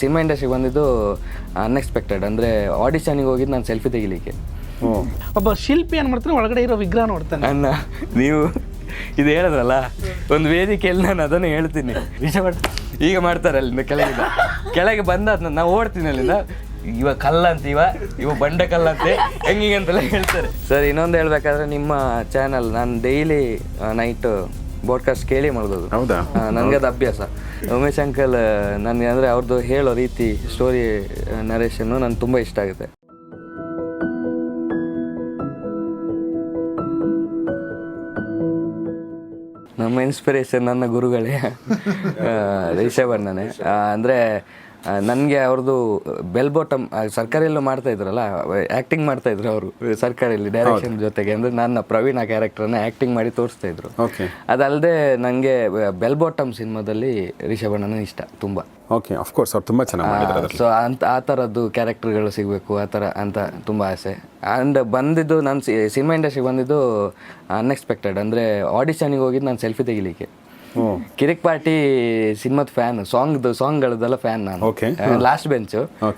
Cinema ಇಂಡಸ್ಟ್ರಿಗೆ ಬಂದಿದ್ದು unexpected ಅಂದರೆ ಆಡಿಷನಿಗೆ ಹೋಗಿದ್ದು ನಾನು ಸೆಲ್ಫಿ ತೆಗಿಲಿಕ್ಕೆ. ಒಬ್ಬ ಶಿಲ್ಪಿ ಏನು ಮಾಡ್ತಾನೆ? ಒಳಗಡೆ ಇರೋ ವಿಗ್ರಹ ನೋಡ್ತಾನೆ. ಅಣ್ಣ ನೀವು ಇದು ಹೇಳಿದ್ರಲ್ಲ? ಒಂದು ವೇದಿಕೆಯಲ್ಲಿ ನಾನು ಅದನ್ನು ಹೇಳ್ತೀನಿ. ವಿಷಯ ಈಗ ಮಾಡ್ತಾರೆ ಅಲ್ಲಿಂದ ಕೆಳಗಿಂದ. ಕೆಳಗೆ ಬಂದಾದ ನಾವು ಓಡ್ತೀನಿ ಅಲ್ಲಿಂದ. ಇವ ಕಲ್ಲಂತ ಇವ ಇವ ಬಂಡೆ ಕಲ್ಲಂತೆ ಹೆಂಗಿಗೆ ಅಂತೆಲ್ಲ ಹೇಳ್ತಾರೆ. ಸರ್ ಇನ್ನೊಂದು ಹೇಳ್ಬೇಕಾದ್ರೆ ನಿಮ್ಮ ಚಾನಲ್ ನಾನು ಡೈಲಿ ನೈಟ್ ಬೋಡ್ಕಾಸ್ಟ್ ಕೇಳಿ ಮಾಡೋದು ಹೌದಾ? ನನಗೆ ಅದು ಅಭ್ಯಾಸ. ಉಮೇಶ್ ಅಂಕಲ್ ನನಗೆ ಅಂದರೆ ಅವ್ರದ್ದು ಹೇಳೋ ರೀತಿ ಸ್ಟೋರಿ ನರೇಶನ್ನು ನನಗೆ ತುಂಬ ಇಷ್ಟ ಆಗುತ್ತೆ. ನಮ್ಮ ಇನ್ಸ್ಪಿರೇಷನ್ ನನ್ನ ಗುರುಗಳೇ ರಿಷಭಣ್ಣನೇ. ಅಂದರೆ ನನಗೆ ಅವ್ರದ್ದು ಬೆಲ್ ಬಾಟಮ್ ಸರ್ಕಾರಿಯಲ್ಲೂ ಮಾಡ್ತಾ ಇದ್ರಲ್ಲ ಆ್ಯಕ್ಟಿಂಗ್ ಮಾಡ್ತಾ ಇದ್ರು ಅವರು ಸರ್ಕಾರಿಯಲ್ಲಿ ಡೈರೆಕ್ಷನ್ ಜೊತೆಗೆ. ಅಂದರೆ ನನ್ನ ಪ್ರವೀಣ ಕ್ಯಾರೆಕ್ಟರ್ನ ಆ್ಯಕ್ಟಿಂಗ್ ಮಾಡಿ ತೋರಿಸ್ತಾ ಇದ್ರು. ಓಕೆ ಅದಲ್ಲದೆ ನನಗೆ ಬೆಲ್ ಬಾಟಮ್ ಸಿನಿಮಾದಲ್ಲಿ ರಿಷಭಣ್ಣನ ಇಷ್ಟ ತುಂಬ. ಓಕೆ ಅಫ್ಕೋರ್ಸ್ ಅವ್ರು ತುಂಬ ಚೆನ್ನಾಗಿ ಸೊ ಅಂತ ಆ ಥರದ್ದು ಕ್ಯಾರೆಕ್ಟರ್ಗಳು ಸಿಗಬೇಕು ಆ ಥರ ಅಂತ ತುಂಬ ಆಸೆ. ಆ್ಯಂಡ್ ಬಂದಿದ್ದು ನಾನು ಸಿನಿಮಾ ಇಂಡಸ್ಟ್ರಿಗೆ ಬಂದಿದ್ದು ಅನ್ಎಕ್ಸ್ಪೆಕ್ಟೆಡ್ ಅಂದರೆ ಆಡಿಷನಿಗೆ ಹೋಗಿದ್ದು ನಾನು ಸೆಲ್ಫಿ ತೆಗಿಲಿಕ್ಕೆ. ಕಿರಿಕ್ ಪಾರ್ಟಿ ಸಿನಿಮಾದ ಫ್ಯಾನ್ ಸಾಂಗ್ ಸಾಂಗ್ಗಳದೆಲ್ಲ ಫ್ಯಾನ್ ನಾನು. ಲಾಸ್ಟ್ ಬೆಂಚ್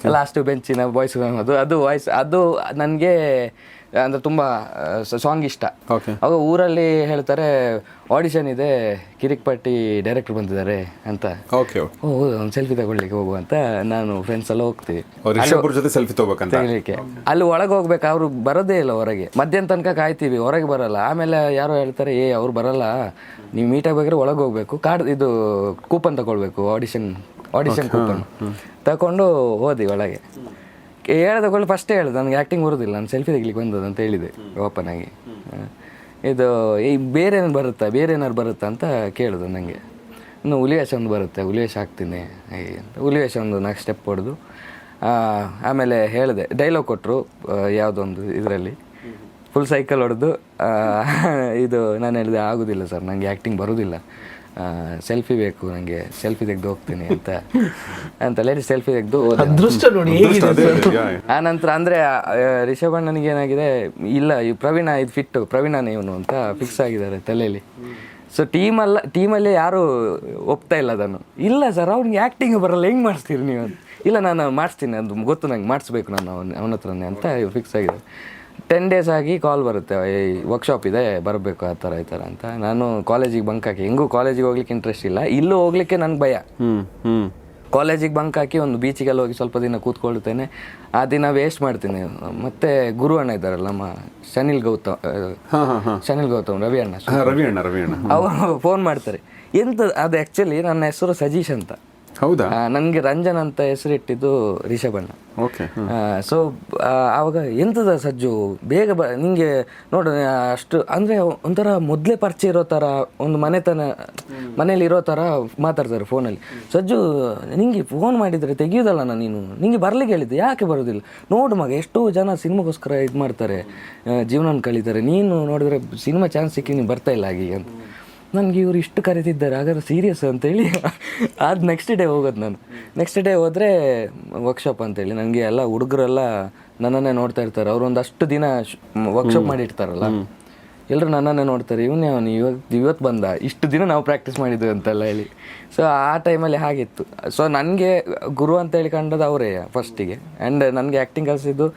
ಲಾಸ್ಟ್ ಬೆಂಚಿನ ವಾಯ್ಸ್ ಅದು ಅದು ವಾಯ್ಸ್ ಅದು ನನಗೆ ಅಂದರೆ ತುಂಬ ಸಾಂಗ್ ಇಷ್ಟ. ಅವಾಗ ಊರಲ್ಲಿ ಹೇಳ್ತಾರೆ ಆಡಿಷನ್ ಇದೆ ಕಿರಿಕ್ ಪಟ್ಟಿ ಡೈರೆಕ್ಟರ್ ಬಂದಿದ್ದಾರೆ ಅಂತ. ಓಕೆ ಓ ಒಂದು ಸೆಲ್ಫಿ ತಗೊಳ್ಳಿಕ್ಕೆ ಹೋಗುವಂತ ನಾನು ಫ್ರೆಂಡ್ಸ್ ಎಲ್ಲ ಹೋಗ್ತೀವಿ. ಜೊತೆ ಸೆಲ್ಫಿ ತಗೋಬೇಕಂತ? ಅಲ್ಲಿ ಒಳಗೆ ಹೋಗ್ಬೇಕು ಅವ್ರು ಬರೋದೇ ಇಲ್ಲ ಹೊರಗೆ. ಮಧ್ಯಾಹ್ನ ತನಕ ಕಾಯ್ತೀವಿ ಹೊರಗೆ ಬರಲ್ಲ. ಆಮೇಲೆ ಯಾರೋ ಹೇಳ್ತಾರೆ ಏ ಅವ್ರು ಬರಲ್ಲ. ನೀವು ಮೀಟ್ ಆಗ್ಬೇಕಾದ್ರೆ ಒಳಗೆ ಹೋಗ್ಬೇಕು. ಕಾರ್ಡ್ ಇದು ಕೂಪನ್ ತಗೊಳ್ಬೇಕು ಆಡಿಷನ್ ಆಡಿಷನ್ ಕೂಪನ್ ತಗೊಂಡು ಹೋದಿ ಒಳಗೆ. ಹೇಳ್ದಕೊಳ್ಳಿ ಫಸ್ಟ್ ಹೇಳ್ದೆ, ನನಗೆ ಆ್ಯಕ್ಟಿಂಗ್ ಬರೋದಿಲ್ಲ, ನಾನು ಸೆಲ್ಫಿ ತೆಗಿಲಿಕ್ಕೆ ಬಂದದ್ದು ಅಂತ ಹೇಳಿದೆ ಓಪನ್ ಆಗಿ. ಇದು, ಈ ಬೇರೆ ಏನಾರು ಬರುತ್ತಾ, ಬೇರೆ ಏನಾರು ಬರುತ್ತಾ ಅಂತ ಕೇಳಿದ್ರು ನನಗೆ ಇನ್ನು ಹುಲಿವೇಷ ಒಂದು ಬರುತ್ತೆ ಹುಲಿವೇಷ ಹಾಕ್ತೀನಿ ಅಂತ. ಹುಲಿವೇಷ ಒಂದು ನಾಲ್ಕು ಸ್ಟೆಪ್ ಹೊಡೆದು ಆಮೇಲೆ ಹೇಳಿದೆ ಡೈಲಾಗ್ ಕೊಟ್ಟರು ಯಾವುದೊಂದು ಇದರಲ್ಲಿ. ಫುಲ್ ಸೈಕಲ್ ಹೊಡೆದು ಇದು, ನಾನು ಹೇಳಿದೆ, ಆಗೋದಿಲ್ಲ ಸರ್ ನನಗೆ ಆ್ಯಕ್ಟಿಂಗ್ ಬರೋದಿಲ್ಲ. ಸೆಲ್ಫಿ ಬೇಕು ನನಗೆ ಸೆಲ್ಫಿ ತೆಗೆದು ಹೋಗ್ತೀನಿ ಅಂತ. ಅಂತ ಹೇಳಿ ಸೆಲ್ಫಿ ತೆಗೆದು ಅದೃಷ್ಟ ನೋಡಿ. ಆ ನಂತರ ಅಂದರೆ ರಿಷಬ್ ಅಣ್ಣನಿಗೆ ಏನಾಗಿದೆ ಇಲ್ಲ ಈ ಪ್ರವೀಣ ಇದು ಫಿಟ್ಟು ಪ್ರವೀಣ ಇವನು ಅಂತ ಫಿಕ್ಸ್ ಆಗಿದ್ದಾರೆ ತಲೆಯಲ್ಲಿ. ಸೊ ಟೀಮಲ್ಲ ಟೀಮಲ್ಲಿ ಯಾರು ಒಪ್ತಾ ಇಲ್ಲ ಅದನ್ನು. ಇಲ್ಲ ಸರ್ ಅವ್ನಿಗೆ ಆ್ಯಕ್ಟಿಂಗ್ ಬರಲ್ಲ ಹೆಂಗ್ ಮಾಡಿಸ್ತೀರಿ ನೀವು ಅಂತ. ಇಲ್ಲ ನಾನು ಮಾಡಿಸ್ತೀನಿ ಅದು ಗೊತ್ತು ನಂಗೆ ಮಾಡಿಸ್ಬೇಕು ನಾನು ಅವನ ಅವನ ಹತ್ರನೇ ಅಂತ ಫಿಕ್ಸ್ ಆಗಿದೆ ಟೆನ್ ಡೇಸ್ ಆಗಿ ಕಾಲ್ ಬರುತ್ತೆ. ಈ ವರ್ಕ್ಶಾಪ್ ಇದೆ ಬರಬೇಕು ಆ ಥರ ಈ ಥರ ಅಂತ. ನಾನು ಕಾಲೇಜಿಗೆ ಬಂಕ್ ಹಾಕಿ ಹೆಂಗೂ ಕಾಲೇಜಿಗೆ ಹೋಗ್ಲಿಕ್ಕೆ ಇಂಟ್ರೆಸ್ಟ್ ಇಲ್ಲ. ಇಲ್ಲೂ ಹೋಗ್ಲಿಕ್ಕೆ ನನಗೆ ಭಯ. ಕಾಲೇಜಿಗೆ ಬಂಕ್ ಹಾಕಿ ಒಂದು ಬೀಚಿಗೆಲ್ಲ ಹೋಗಿ ಸ್ವಲ್ಪ ದಿನ ಕೂತ್ಕೊಳ್ತೇನೆ. ಆ ದಿನ ವೇಸ್ಟ್ ಮಾಡ್ತೀನಿ. ಮತ್ತೆ ಗುರು ಅಣ್ಣ ಇದ್ದಾರಲ್ಲ ನಮ್ಮ ಶನಿಲ್ ಗೌತಮ್ ಶನಿಲ್ ಗೌತಮ್ ರವಿ ಅಣ್ಣ ರವಿ ಅಣ್ಣ ರವಿ ಅಣ್ಣ. ಅವರು ಫೋನ್ ಮಾಡ್ತಾರೆ. ಎಂತ ಅದು ಆ್ಯಕ್ಚುಲಿ ನನ್ನ ಹೆಸರು ಸಜೀಶ್ ಅಂತ. ಹೌದಾ? ನನಗೆ ರಂಜನ್ ಅಂತ ಹೆಸರಿಟ್ಟಿದ್ದು ರಿಷಭಣ್ಣ. ಓಕೆ ಸೊ ಆವಾಗ ಎಂತದ ಸಜ್ಜು? ಬೇಗ ಬ ನಿಂಗೆ ನೋಡು ಅಷ್ಟು ಅಂದರೆ ಒಂಥರ ಮೊದಲೇ ಪರಿಚಯ ಇರೋ ಥರ ಒಂದು ಮನೆತನ ಮನೇಲಿ ಇರೋ ಥರ ಮಾತಾಡ್ತಾರೆ ಫೋನಲ್ಲಿ ಸಜ್ಜು ನಿಂಗೆ ಫೋನ್ ಮಾಡಿದರೆ ತೆಗಿಯೋದಲ್ಲ ನೀನು? ನಿಂಗೆ ಬರ್ಲಿಕ್ಕೆ ಹೇಳಿದ್ದೆ ಯಾಕೆ ಬರೋದಿಲ್ಲ? ನೋಡು ಮಗ ಎಷ್ಟೋ ಜನ ಸಿನಿಮಾಗೋಸ್ಕರ ಇದು ಮಾಡ್ತಾರೆ ಜೀವನ ಕಳೀತಾರೆ. ನೀನು ನೋಡಿದ್ರೆ ಸಿನಿಮಾ ಚಾನ್ಸ್ ಸಿಕ್ಕಿ ನೀನು ಬರ್ತಾ ಇಲ್ಲ ಹಾಗೆ ಅಂತ. ನನಗೆ ಇವರು ಇಷ್ಟು ಕರೀತಿದ್ದಾರೆ ಹಾಗಾದ್ರೆ ಸೀರಿಯಸ್ ಅಂತೇಳಿ. ಅದು ನೆಕ್ಸ್ಟ್ ಡೇ ಹೋಗೋದು ನಾನು. ನೆಕ್ಸ್ಟ್ ಡೇ ಹೋದರೆ ವರ್ಕ್ಶಾಪ್ ಅಂತೇಳಿ. ನನಗೆ ಎಲ್ಲ ಹುಡುಗರೆಲ್ಲ ನನ್ನನ್ನೇ ನೋಡ್ತಾ ಇರ್ತಾರೆ. ಅವರು ಒಂದಷ್ಟು ದಿನ ವರ್ಕ್ಶಾಪ್ ಮಾಡಿರ್ತಾರಲ್ಲ. ಎಲ್ಲರೂ ನನ್ನನ್ನು ನೋಡ್ತಾರೆ, ಇವನೇ ಅವನು ಇವತ್ತು ಇವತ್ತು ಬಂದ? ಇಷ್ಟು ದಿನ ನಾವು ಪ್ರಾಕ್ಟೀಸ್ ಮಾಡಿದ್ವಿ ಅಂತೆಲ್ಲ ಹೇಳಿ. ಸೊ ಆ ಟೈಮಲ್ಲಿ ಹಾಗಿತ್ತು. ಸೊ ನನಗೆ ಗುರು ಅಂತ ಹೇಳಿ ಕಂಡದ್ದು ಅವರೇ ಫಸ್ಟಿಗೆ ಆ್ಯಂಡ್ ನನಗೆ ಆ್ಯಕ್ಟಿಂಗ್ ಕಲಿಸಿದ್ದು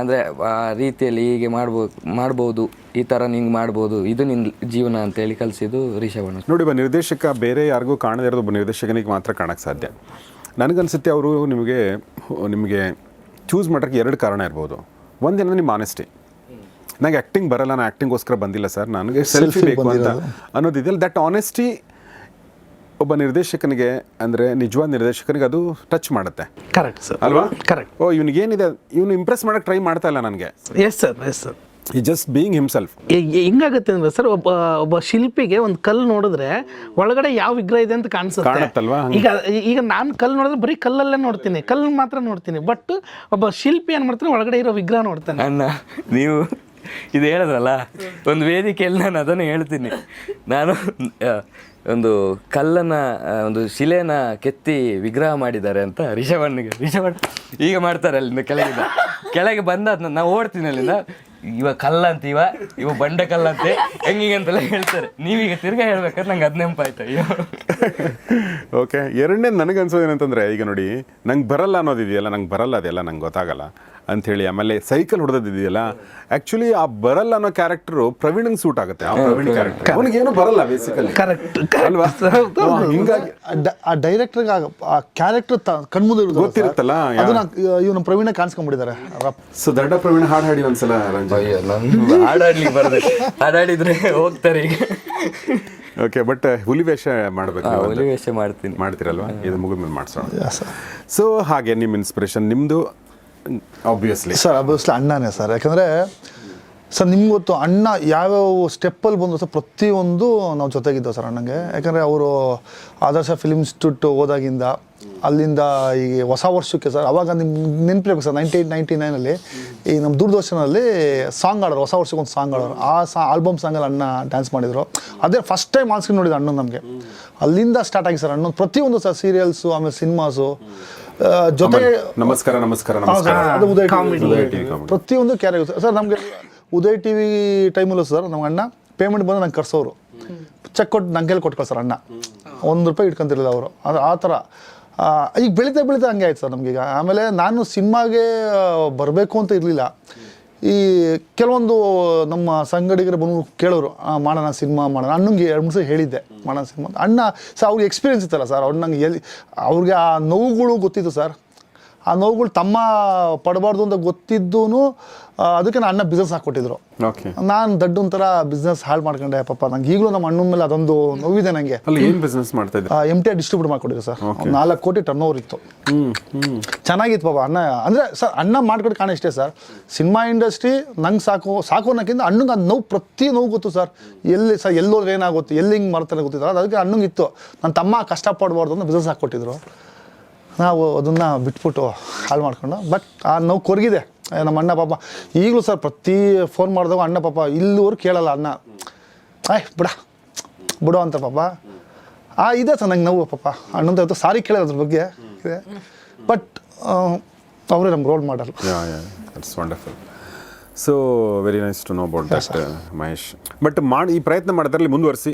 ಅಂದರೆ, ಆ, ರೀತಿಯಲ್ಲಿ ಹೀಗೆ ಮಾಡ್ಬೋದು ಮಾಡ್ಬೋದು, ಈ ಥರ ನಿಂಗೆ ಮಾಡ್ಬೋದು, ಇದು ನಿನ್ನ ಜೀವನ ಅಂತೇಳಿ ಕಲಿಸಿದ್ದು ರಿಷಭಣ್ಣ ನೋಡಿ, ಒಬ್ಬ ನಿರ್ದೇಶಕ ಬೇರೆ ಯಾರಿಗೂ ಕಾಣದೇ ಇರೋದು ಒಬ್ಬ ನಿರ್ದೇಶಕನಿಗೆ ಮಾತ್ರ ಕಾಣಕ್ಕೆ ಸಾಧ್ಯ. ನನಗನ್ಸುತ್ತೆ ಅವರು ನಿಮಗೆ ನಿಮಗೆ ಚೂಸ್ ಮಾಡೋಕ್ಕೆ ಎರಡು ಕಾರಣ ಇರ್ಬೋದು. ಒಂದೇನಂದ್ರೆ ನಿಮ್ಮ ಆನೆಸ್ಟಿ ನನಗೆ ಆ್ಯಕ್ಟಿಂಗ್ ಬರಲ್ಲ ನಾನು ಆ್ಯಕ್ಟಿಂಗ್ಗೋಸ್ಕರ ಬಂದಿಲ್ಲ ಸರ್. ನನಗೆ ಸೆಲ್ಫಿ ಬೇಕು ಅಂತ ಅನ್ನೋದಿದೆಯಲ್ಲ. ದಟ್ ಆನೆಸ್ಟಿ ಒಬ್ಬ ನಿರ್ದೇಶಕನಿಗೆ ಅಂದರೆ ನಿಜವಾದ ನಿರ್ದೇಶಕನಿಗೆ ಅದು ಟಚ್ ಮಾಡುತ್ತೆ. ಕರೆಕ್ಟ್ ಸರ್ ಅಲ್ವಾ? ಕರೆಕ್ಟ್ ಓ ಇವನಿಗೇನಿದೆ? ಇವನು ಇಂಪ್ರೆಸ್ ಮಾಡೋಕ್ಕೆ ಟ್ರೈ ಮಾಡ್ತಾ ಇಲ್ಲ ನನಗೆ. ಎಸ್ ಸರ್ ಎಸ್ ಸರ್ ಈ ಜಸ್ಟ್ ಬೀಯಿಂಗ್ ಹಿಮ್ಸೆಲ್ಫ್ ಹೆಂಗಾಗುತ್ತೆ ಅಂದ್ರೆ ಸರ್ ಒಬ್ಬ ಒಬ್ಬ ಶಿಲ್ಪಿಗೆ ಒಂದು ಕಲ್ಲು ನೋಡಿದ್ರೆ ಒಳಗಡೆ ಯಾವ ವಿಗ್ರಹ ಇದೆ ಅಂತ ಕಾಣಿಸುತ್ತೆ. ಕಾಣುತ್ತಲ್ವಾ? ಈಗ ಈಗ ನಾನು ಕಲ್ಲು ನೋಡಿದ್ರೆ ಬರೀ ಕಲ್ಲಲ್ಲೇ ನೋಡ್ತೀನಿ. ಕಲ್ಲು ಮಾತ್ರ ನೋಡ್ತೀನಿ. ಬಟ್ ಒಬ್ಬ ಶಿಲ್ಪಿ ಏನ್ ಮಾಡ್ತಾನೆ ಒಳಗಡೆ ಇರೋ ವಿಗ್ರಹ ನೋಡ್ತಾನೆ. ಅಣ್ಣ ನೀವು ಇದು ಹೇಳಿದ್ರಲ್ಲ? ಒಂದು ವೇದಿಕೆಯಲ್ಲಿ ನಾನು ಅದನ್ನು ಹೇಳ್ತೀನಿ. ನಾನು ಒಂದು ಕಲ್ಲನ್ನ ಒಂದು ಶಿಲೆನ ಕೆತ್ತಿ ವಿಗ್ರಹ ಮಾಡಿದ್ದಾರೆ ಅಂತ ರಿಷವಣ್ಣಿಗೆ ರಿಷಭಣ್ಣ ಈಗ ಮಾಡ್ತಾರೆ ಅಲ್ಲಿಂದ ಕೆಳಗಿಂದ. ಕೆಳಗೆ ಬಂದಾದ ನಾವು ಓಡ್ತೀನಿ ಅಲ್ಲಿಂದ. ಇವ ಕಲ್ಲಂತೀವ ಇವ ಇವ ಬಂಡೆ ಕಲ್ಲಂತೆ. ಹೆಂಗಿಗೆ ಅಂತೆಲ್ಲ ಹೇಳ್ತಾರೆ. ನೀವೀಗ ತಿರ್ಗಾ ಹೇಳ್ಬೇಕಾದ್ರೆ ನಂಗೆ ಅದ್ ನೆನಪಾಯ್ತು. ಅಯ್ಯೋ. ಓಕೆ ಎರಡನೇ ನನಗೆ ಅನ್ಸೋದು ಏನಂತಂದ್ರೆ, ಈಗ ನೋಡಿ, ನಂಗೆ ಬರಲ್ಲ ಅನ್ನೋದಿದೆಯಲ್ಲ ನಂಗೆ ಬರಲ್ಲ ಅದೆಲ್ಲ, ನಂಗೆ ಗೊತ್ತಾಗಲ್ಲ. ಅಂಥೇಳಿ ಆಮೇಲೆ ಸೈಕಲ್ ಹೊಡೆದಿದೆಯಲ್ಲ ಆ್ಯಕ್ಚುಲಿ ಆ ಬರಲ್ಲ ಅನ್ನೋ ಕ್ಯಾರೆಕ್ಟರು ಪ್ರವೀಣನ್ ಸೂಟ್ ಆಗುತ್ತೆ. ಆ ಪ್ರವೀಣ್ ಕ್ಯಾರೆಕ್ಟರ್ ಅವನಿಗೇನು ಬರಲ್ಲ ಬೇಸಿಕಲಿ ಕರೆಕ್ಟ್ ಅಲ್ವಾ? ಹಿಂಗಾಗಿ ಆ ಡ- ಆ ಡೈರೆಕ್ಟರ್ಗೆ ಆ ಕ್ಯಾರೆಕ್ಟರ್ ಕಣ್ಮುಂದೆ ಗೊತ್ತಿರುತ್ತಲ್ಲ, ಯಾ- ಅದನ್ನ ಇವನು ಪ್ರವೀಣ ಕಾಣಿಸ್ಕೊಂಡ್ಬಿಟ್ಟಿದ್ದಾರೆ ಸೊ ದಡ್ಡ ಪ್ರವೀಣ್ ಹಾಡು ಹಾಡಿ ಒಂದ್ಸಲ ರಂಜನ್. ಅಯ್ಯೋ ನಂದು ಹಾಡಾಡ್ಲಿಕ್ಕೆ ಬರ್ದೆ. ಹಾಡಾಡಿದ್ರೆ ಹೋಗ್ತಾರೆ ಈಗ. ಓಕೆ ಬಟ್ ಹುಲಿ ವೇಷ ಮಾಡಬೇಕು ಹುಲಿ ವೇಷ ಮಾಡ್ತೀನಿ. ಮಾಡ್ತೀರಲ್ವಾ? ಇದು ಮುಗಿದ್ಮೇಲೆ ಮಾಡಿಸೋಣ. ಸರ್ ಸೊ ಹಾಗೆ ನಿಮ್ಮ ಇನ್ಸ್ಪಿರೇಷನ್ ನಿಮ್ಮದು ಆಬ್ವಿಯಸ್ಲಿ ಸರ್ ಆಬ್ವಿಯಸ್ಲಿ ಅಣ್ಣನೇ ಸರ್ ಯಾಕಂದರೆ ಸರ್ ನಿಮ್ಗೆ ಗೊತ್ತು, ಅಣ್ಣ ಯಾವ್ಯಾವ ಸ್ಟೆಪ್ಪಲ್ಲಿ ಬಂದು ಸರ್ ಪ್ರತಿಯೊಂದು ನಾವು ಜೊತೆಗಿದ್ದೆವು ಸರ್ ಅಣ್ಣಂಗೆ. ಯಾಕಂದರೆ ಅವರು ಆದರ್ಶ ಫಿಲ್ಮ್ ಇನ್ಸ್ಟಿಟ್ಯೂಟ್ ಹೋದಾಗಿಂದ, ಅಲ್ಲಿಂದ ಈ ಹೊಸ ವರ್ಷಕ್ಕೆ ಸರ್ ಅವಾಗ ನಿಮ್ಮ ನೆನಪಿರ್ಬೇಕು ಸರ್ ನೈನ್ಟಿ ನೈಂಟಿ ನೈನಲ್ಲಿ ಈ ನಮ್ಮ ದೂರದರ್ಶನಲ್ಲಿ ಸಾಂಗ್ ಆಡೋರು ಹೊಸ ವರ್ಷಕ್ಕೆ ಒಂದು ಸಾಂಗ್ ಆಡೋರು ಆ ಸಾ ಆಲ್ಬಮ್ ಸಾಂಗಲ್ಲಿ ಅಣ್ಣ ಡ್ಯಾನ್ಸ್ ಮಾಡಿದರು. ಅದೇ ಫಸ್ಟ್ ಟೈಮ್ ಆನ್ಸ್ಕ್ರೀನ್ ನೋಡಿದ ಅಣ್ಣ ನಮಗೆ. ಅಲ್ಲಿಂದ ಸ್ಟಾರ್ಟ್ ಆಗಿ ಸರ್ ಅಣ್ಣ ಪ್ರತಿಯೊಂದು ಸರ್ ಸೀರಿಯಲ್ಸು ಆಮೇಲೆ ಸಿನಿಮಾಸು ಜೊತೆಗೆ ನಮಸ್ಕಾರ ನಮಸ್ಕಾರ ನಮಸ್ಕಾರ. ಅದು ಉದಯ್. ಪ್ರತಿಯೊಂದು ಕ್ಯಾರೆ ಸರ್ ನಮಗೆ ಉದಯ್ ಟಿವಿ ಟೈಮಲ್ಲೂ ಸರ್ ನಮ್ಮ ಅಣ್ಣ ಪೇಮೆಂಟ್ ಬಂದು ನಂಗೆ ಕರ್ಸೋರು. ಚೆಕ್ ಕೊಟ್ಟು ನಂಗೆ ಕೊಟ್ಟು ಸರ್ ಅಣ್ಣ. ಒಂದು ರೂಪಾಯಿ ಇಟ್ಕೊಂತಿರಲಿಲ್ಲ ಅವರು. ಅದು ಆ ಥರ. ಈಗ ಬೆಳೀತಾ ಬೆಳೀತಾ ಹಂಗೆ ಆಯ್ತು ಸರ್ ನಮಗೀಗ ಆಮೇಲೆ ನಾನು ಸಿನಿಮಾಗೆ ಬರಬೇಕು ಅಂತ ಇರಲಿಲ್ಲ. ಈ ಕೆಲವೊಂದು ನಮ್ಮ ಸಂಗಡಿಗರು ಬಂದು ಕೇಳೋರು "ಆ, ಮಾಡೋಣ ಸಿನಿಮಾ ಮಾಡೋಣ. ಅಣ್ಣಂಗೆ ಎರಡು ಮೂರು ಸಲ ಹೇಳಿದ್ದೆ ಮಾಡೋಣ ಸಿನಿಮಾ ಅಣ್ಣ ಸರ್ ಅವ್ರಿಗೆ ಎಕ್ಸ್ಪೀರಿಯನ್ಸ್ ಇತ್ತಲ್ಲ ಸರ್ ಅವ್ರು ನಂಗೆ ಎಲ್ಲಿ ಅವ್ರಿಗೆ ಆ ನೋವುಗಳು ಗೊತ್ತಿತ್ತು ಸರ್. ಆ ನೋವುಗಳು ತಮ್ಮ ಪಡಬಾರ್ದು ಅಂತ ಗೊತ್ತಿದ್ದೂ ಅದಕ್ಕೆ ನಾನು ಅಣ್ಣ ಬಿಸ್ನೆಸ್ ಹಾಕ್ಕೊಟ್ಟಿದ್ರು. ಓಕೆ ನಾನು ದಡ್ಡ ಒಂಥರ ಬಿಸ್ನೆಸ್ ಹಾಳು ಮಾಡ್ಕೊಂಡೆ ಪಾಪ ನಂಗೆ ಈಗಲೂ ನಮ್ಮ ಅಣ್ಣನ ಮೇಲೆ ಅದೊಂದು ನೋವಿದೆ ನನಗೆ ಅಲ್ಲಿ ಏನ್ ಬಿಸ್ನೆಸ್ ಮಾಡ್ತಾ ಎಂ ಟಿ ಡಿಸ್ಟ್ರಿಬ್ಯೂಟ್ ಮಾಡ್ಕೊಟ್ಟಿದ್ರು ಸರ್. ನಾಲ್ಕು ಕೋಟಿ ಟರ್ನ್ ಓವರ್ ಇತ್ತು. ಚೆನ್ನಾಗಿತ್ತು ಪಾಪ ಅಣ್ಣ ಅಂದರೆ ಸರ್ ಅಣ್ಣ ಮಾಡ್ಕೊಂಡು ಕಾಣ ಇಷ್ಟೇ ಸರ್. ಸಿನಿಮಾ ಇಂಡಸ್ಟ್ರಿ ನಂಗೆ ಸಾಕು ಸಾಕು ಅನ್ನೋಕ್ಕಿಂತ ಅಣ್ಣಂಗೆ ಅದು ನೋವು ಪ್ರತಿ ನೋವು ಗೊತ್ತು ಸರ್. ಎಲ್ಲಿ ಸರ್ ಎಲ್ಲೋದ್ರೆ ಏನಾಗುತ್ತೆ ಎಲ್ಲಿ ಹಿಂಗೆ ಮಾಡ್ತಾರೆ ಗೊತ್ತಿದ್ದಾರೆ ಅದಕ್ಕೆ ಅಣ್ಣಂಗೆ ಇತ್ತು. ನನ್ನ ತಮ್ಮ ಕಷ್ಟಪಡಬಾರ್ದು ಅಂತ ಬಿಸ್ನೆಸ್ ಹಾಕ್ಕೊಟ್ಟಿದ್ರು. ನಾವು ಅದನ್ನು ಬಿಟ್ಬಿಟ್ಟು ಹಾಳು ಮಾಡ್ಕೊಂಡು ಬಟ್ ಆ ನೋವು ಕೊರಗಿದೆ. ನಮ್ಮ ಅಣ್ಣ ಪಾಪ, ಈಗಲೂ ಸರ್ ಪ್ರತಿ ಫೋನ್ ಮಾಡಿದಾಗ ಅಣ್ಣ ಪಾಪ ಇಲ್ಲಿವರೆಗೂ ಕೇಳಲ್ಲ ಅಣ್ಣ ಆಯ್ ಬಿಡ, ಬಿಡು ಅಂತ ಪಾಪ. ಆ, ಇದೆ ಸರ್ ನಂಗೆ ನೋವು ಪಾಪ. ಅಣ್ಣಂತ ಇವತ್ತು ಸಾರಿ ಕೇಳೋದು ಅದ್ರ ಬಗ್ಗೆ. ಇದೆ. ಬಟ್ ಅವರೇ ನಮ್ಗೆ ರೋಲ್ ಮಾಡಲ್ಲ wonderful so very nice to know about that Mahesh but ಮಾಡಿ ಈ ಪ್ರಯತ್ನ ಮಾಡೋದ್ರಲ್ಲಿ ಮುಂದುವರಿಸಿ.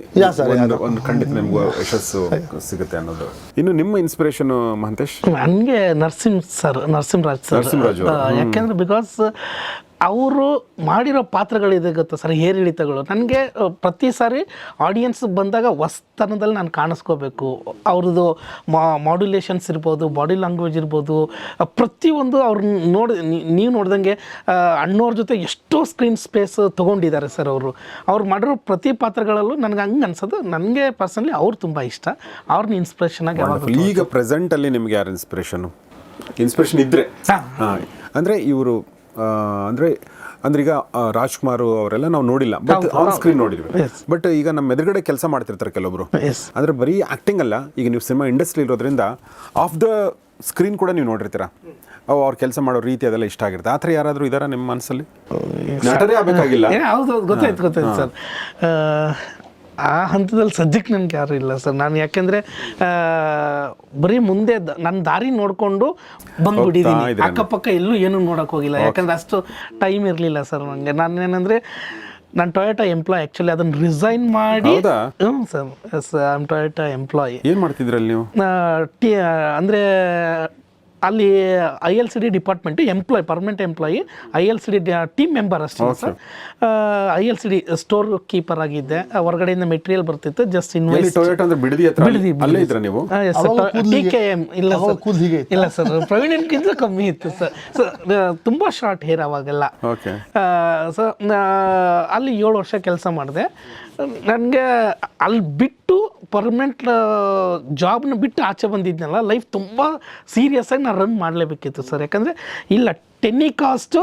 ಒಂದು. ಒಂದು ಖಂಡಿತ ನಿಮ್ಗೆ ಯಶಸ್ಸು ಸಿಗುತ್ತೆ ಅನ್ನೋದು. ಇನ್ನು ನಿಮ್ಮ ಇನ್ಸ್ಪಿರೇಷನ್ ಮಹಂತೇಶ್? ನನಗೆ ನರಸಿಂಹ ಸರ್ ನರಸಿಂಹರಾಜ್ ಸರ್ ನರಸಿಂಹರಾಜು ಯಾಕೆಂದ್ರೆ ಬಿಕಾಸ್ ಅವರು ಮಾಡಿರೋ ಪಾತ್ರಗಳಿದೆ ಗೊತ್ತಾ ಸರ್? ಏರಿಳಿತಗಳು ನನಗೆ ಪ್ರತಿ ಸಾರಿ ಆಡಿಯನ್ಸ್ ಬಂದಾಗ ಹೊಸ್ತನದಲ್ಲಿ ನಾನು ಕಾಣಿಸ್ಕೋಬೇಕು. ಅವ್ರದ್ದು ಮಾಡ್ಯುಲೇಷನ್ಸ್ ಇರ್ಬೋದು ಬಾಡಿ ಲ್ಯಾಂಗ್ವೇಜ್ ಇರ್ಬೋದು ಪ್ರತಿಯೊಂದು ಅವ್ರು ನೋಡಿ ನೀವು ನೋಡ್ದಂಗೆ ಅಣ್ಣವ್ರ ಜೊತೆ ಎಷ್ಟೋ ಸ್ಕ್ರೀನ್ ಸ್ಪೇಸ್ ತೊಗೊಂಡಿದ್ದಾರೆ ಸರ್ ಅವರು. ಅವ್ರು ಮಾಡಿರೋ ಪ್ರತಿ ಪಾತ್ರಗಳಲ್ಲೂ ನನಗೆ ಹಂಗೆ ಅನ್ಸೋದು. ನನಗೆ ಪರ್ಸನಲಿ ಅವ್ರು ತುಂಬ ಇಷ್ಟ. ಅವ್ರನ್ನ ಇನ್ಸ್ಪಿರೇಷನ್ ಆಗಿ. ಈಗ ಪ್ರೆಸೆಂಟಲ್ಲಿ ನಿಮ್ಗೆ ಯಾರು ಇನ್ಸ್ಪಿರೇಷನ್ ಇನ್ಸ್ಪಿರೇಷನ್ ಇದ್ರೆ. ಅಂದ್ರೆ ಇವರು ಅಂದ್ರೆ ಅಂದ್ರೆ ಈಗ ರಾಜ್ಕುಮಾರ್ ಅವರೆಲ್ಲ ನಾವು ನೋಡಿಲ್ಲ ಬಟ್ ಆನ್ ಸ್ಕ್ರೀನ್ ನೋಡಿದ್ವಿ. ಬಟ್ ಈಗ ನಮ್ಮ ಎದುರುಗಡೆ ಕೆಲಸ ಮಾಡ್ತಿರ್ತಾರೆ ಕೆಲವೊಬ್ರು. ಅಂದ್ರೆ ಬರೀ ಆಕ್ಟಿಂಗ್ ಅಲ್ಲ ಈಗ ನೀವು ಸಿನಿಮಾ ಇಂಡಸ್ಟ್ರಿ ಇರೋದ್ರಿಂದ ಆಫ್ ದ ಸ್ಕ್ರೀನ್ ಕೂಡ ನೀವು ನೋಡಿರ್ತೀರ. ಅವು ಅವ್ರು ಕೆಲಸ ಮಾಡೋ ರೀತಿ ಅದೆಲ್ಲ ಇಷ್ಟ ಆಗಿರುತ್ತೆ. ಆ ಥರ ಯಾರಾದರೂ ಇದಾರ ನಿಮ್ಮ ಮನಸ್ಸಲ್ಲಿ? ಆಗಬೇಕಾಗಿಲ್ಲ. ಹೌದು ಹೌದು ಗೊತ್ತಾಯ್ತು ಗೊತ್ತಾಯ್ತು ಸರ್. ಆ, ಹಂತದಲ್ಲಿ ಸದ್ಯಕ್ಕೆ ನನಗೆ ಯಾರು ಇಲ್ಲ ಸರ್. ನಾನು ಯಾಕೆಂದ್ರೆ ಬರೀ ಮುಂದೆ ನನ್ನ ದಾರಿ ನೋಡಿಕೊಂಡು ಬಂದ್ಬಿಟ್ಟಿದ್ದೀನಿ ಅಕ್ಕಪಕ್ಕ ಎಲ್ಲೂ ಏನೂ ನೋಡೋಕೆ ಹೋಗಿಲ್ಲ. ಯಾಕಂದ್ರೆ ಅಷ್ಟು ಟೈಮ್ ಇರಲಿಲ್ಲ ಸರ್ ನನಗೆ ನಾನು ಏನಂದ್ರೆ ನಾನು ಟೊಯೋಟಾ ಎಂಪ್ಲಾಯ್ ಆ್ಯಕ್ಚುಲಿ ಅದನ್ನು ರಿಸೈನ್ ಮಾಡಿ ಹ್ಞೂ sir. Yes I am Toyota employee ಏನು ಮಾಡ್ತಿದ್ರಲ್ಲಿ ನೀವು? ಟಿ ಅಂದರೆ ಅಲ್ಲಿ I L C D department employee permanent employee I L C D team member ಅಷ್ಟೇ sir I L C D storekeeper ಆಗಿದ್ದೆ. ಆ, ಹೊರಗಡೆಯಿಂದ ಮೆಟೀರಿಯಲ್ ಬರ್ತಿತ್ತು ಜಸ್ಟ್ ಎಂ ಇಲ್ಲ ಅವಾಗ ಸರ್ ಹೀಗೆ ಇತ್ತಾ? ಇಲ್ಲ ಸರ್ ಪ್ರವೀಣ್ ಕಮ್ಮಿ ಇತ್ತು ಸರ್ ಸರ್ ತುಂಬ ಶಾರ್ಟ್ ಹೇರ್ ಅವಾಗೆಲ್ಲ. ಓಕೆ ಸೊ ಅಲ್ಲಿ ಏಳು ವರ್ಷ ಕೆಲಸ ಮಾಡಿದೆ. ನನಗೆ ಅಲ್ಲಿ ಬಿಟ್ಟು ಪರ್ಮನೆಂಟ್ ಜಾಬ್ನ ಬಿಟ್ಟು ಆಚೆ ಬಂದಿದ್ನಲ್ಲ ಲೈಫ್ ತುಂಬ ಸೀರಿಯಸ್ ಆಗಿ ನಾನು ರನ್ ಮಾಡಲೇಬೇಕಿತ್ತು ಸರ್ ಯಾಕಂದರೆ ಇಲ್ಲ ಟೆನ್ನಿ ಕಾಸ್ಟು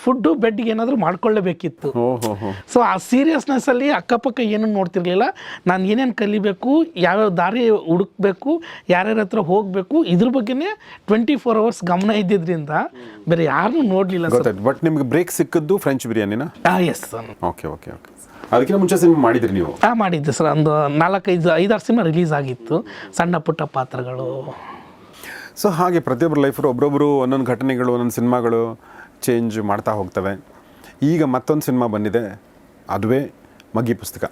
ಫುಡ್ಡು ಬೆಡ್ಗೆ ಏನಾದರೂ ಮಾಡ್ಕೊಳ್ಳೇಬೇಕಿತ್ತು. ಸೊ ಆ ಸೀರಿಯಸ್ನೆಸ್ಸಲ್ಲಿ ಅಕ್ಕಪಕ್ಕ ಏನೂ ನೋಡ್ತಿರ್ಲಿಲ್ಲ. ನಾನು ಏನೇನು ಕಲಿಬೇಕು ಯಾವ್ಯಾವ ದಾರಿ ಹುಡುಕ್ಬೇಕು ಯಾರ್ಯಾರ ಹತ್ರ ಹೋಗಬೇಕು ಇದ್ರ ಬಗ್ಗೆನೇ ಟ್ವೆಂಟಿ ಫೋರ್ ಅವರ್ಸ್ ಗಮನ ಇದ್ದಿದ್ರಿಂದ ಬೇರೆ ಯಾರನ್ನೂ ನೋಡಲಿಲ್ಲ ಸರ್ ಬಟ್ ನಿಮ್ಗೆ ಬ್ರೇಕ್ ಸಿಕ್ಕಿದ್ದು ಫ್ರೆಂಚ್ ಬಿರಿಯಾನಿನ ಹಾಂ yes sir okay okay okay ಅದಕ್ಕಿಂತ ಮುಂಚೆ ಸಿನಿಮಾ ಮಾಡಿದ್ರಿ ನೀವು? ಆ ಮಾಡಿದ್ದೆ ಸರ್. ಒಂದು ನಾಲ್ಕೈದು ಐದಾರು ಸಿನಿಮಾ ರಿಲೀಸ್ ಆಗಿತ್ತು. ಸಣ್ಣ ಪುಟ್ಟ ಪಾತ್ರಗಳು. ಸೊ ಹಾಗೆ ಪ್ರತಿಯೊಬ್ಬರ ಲೈಫರು ಒಬ್ಬರೊಬ್ಬರು ಒಂದೊಂದು ಘಟನೆಗಳು ಒಂದೊಂದು ಸಿನಿಮಾಗಳು ಚೇಂಜ್ ಮಾಡ್ತಾ ಹೋಗ್ತವೆ. ಈಗ ಮತ್ತೊಂದು ಸಿನಿಮಾ ಬಂದಿದೆ. ಅದುವೇ ಮಗ್ಗಿ ಪುಸ್ತಕ.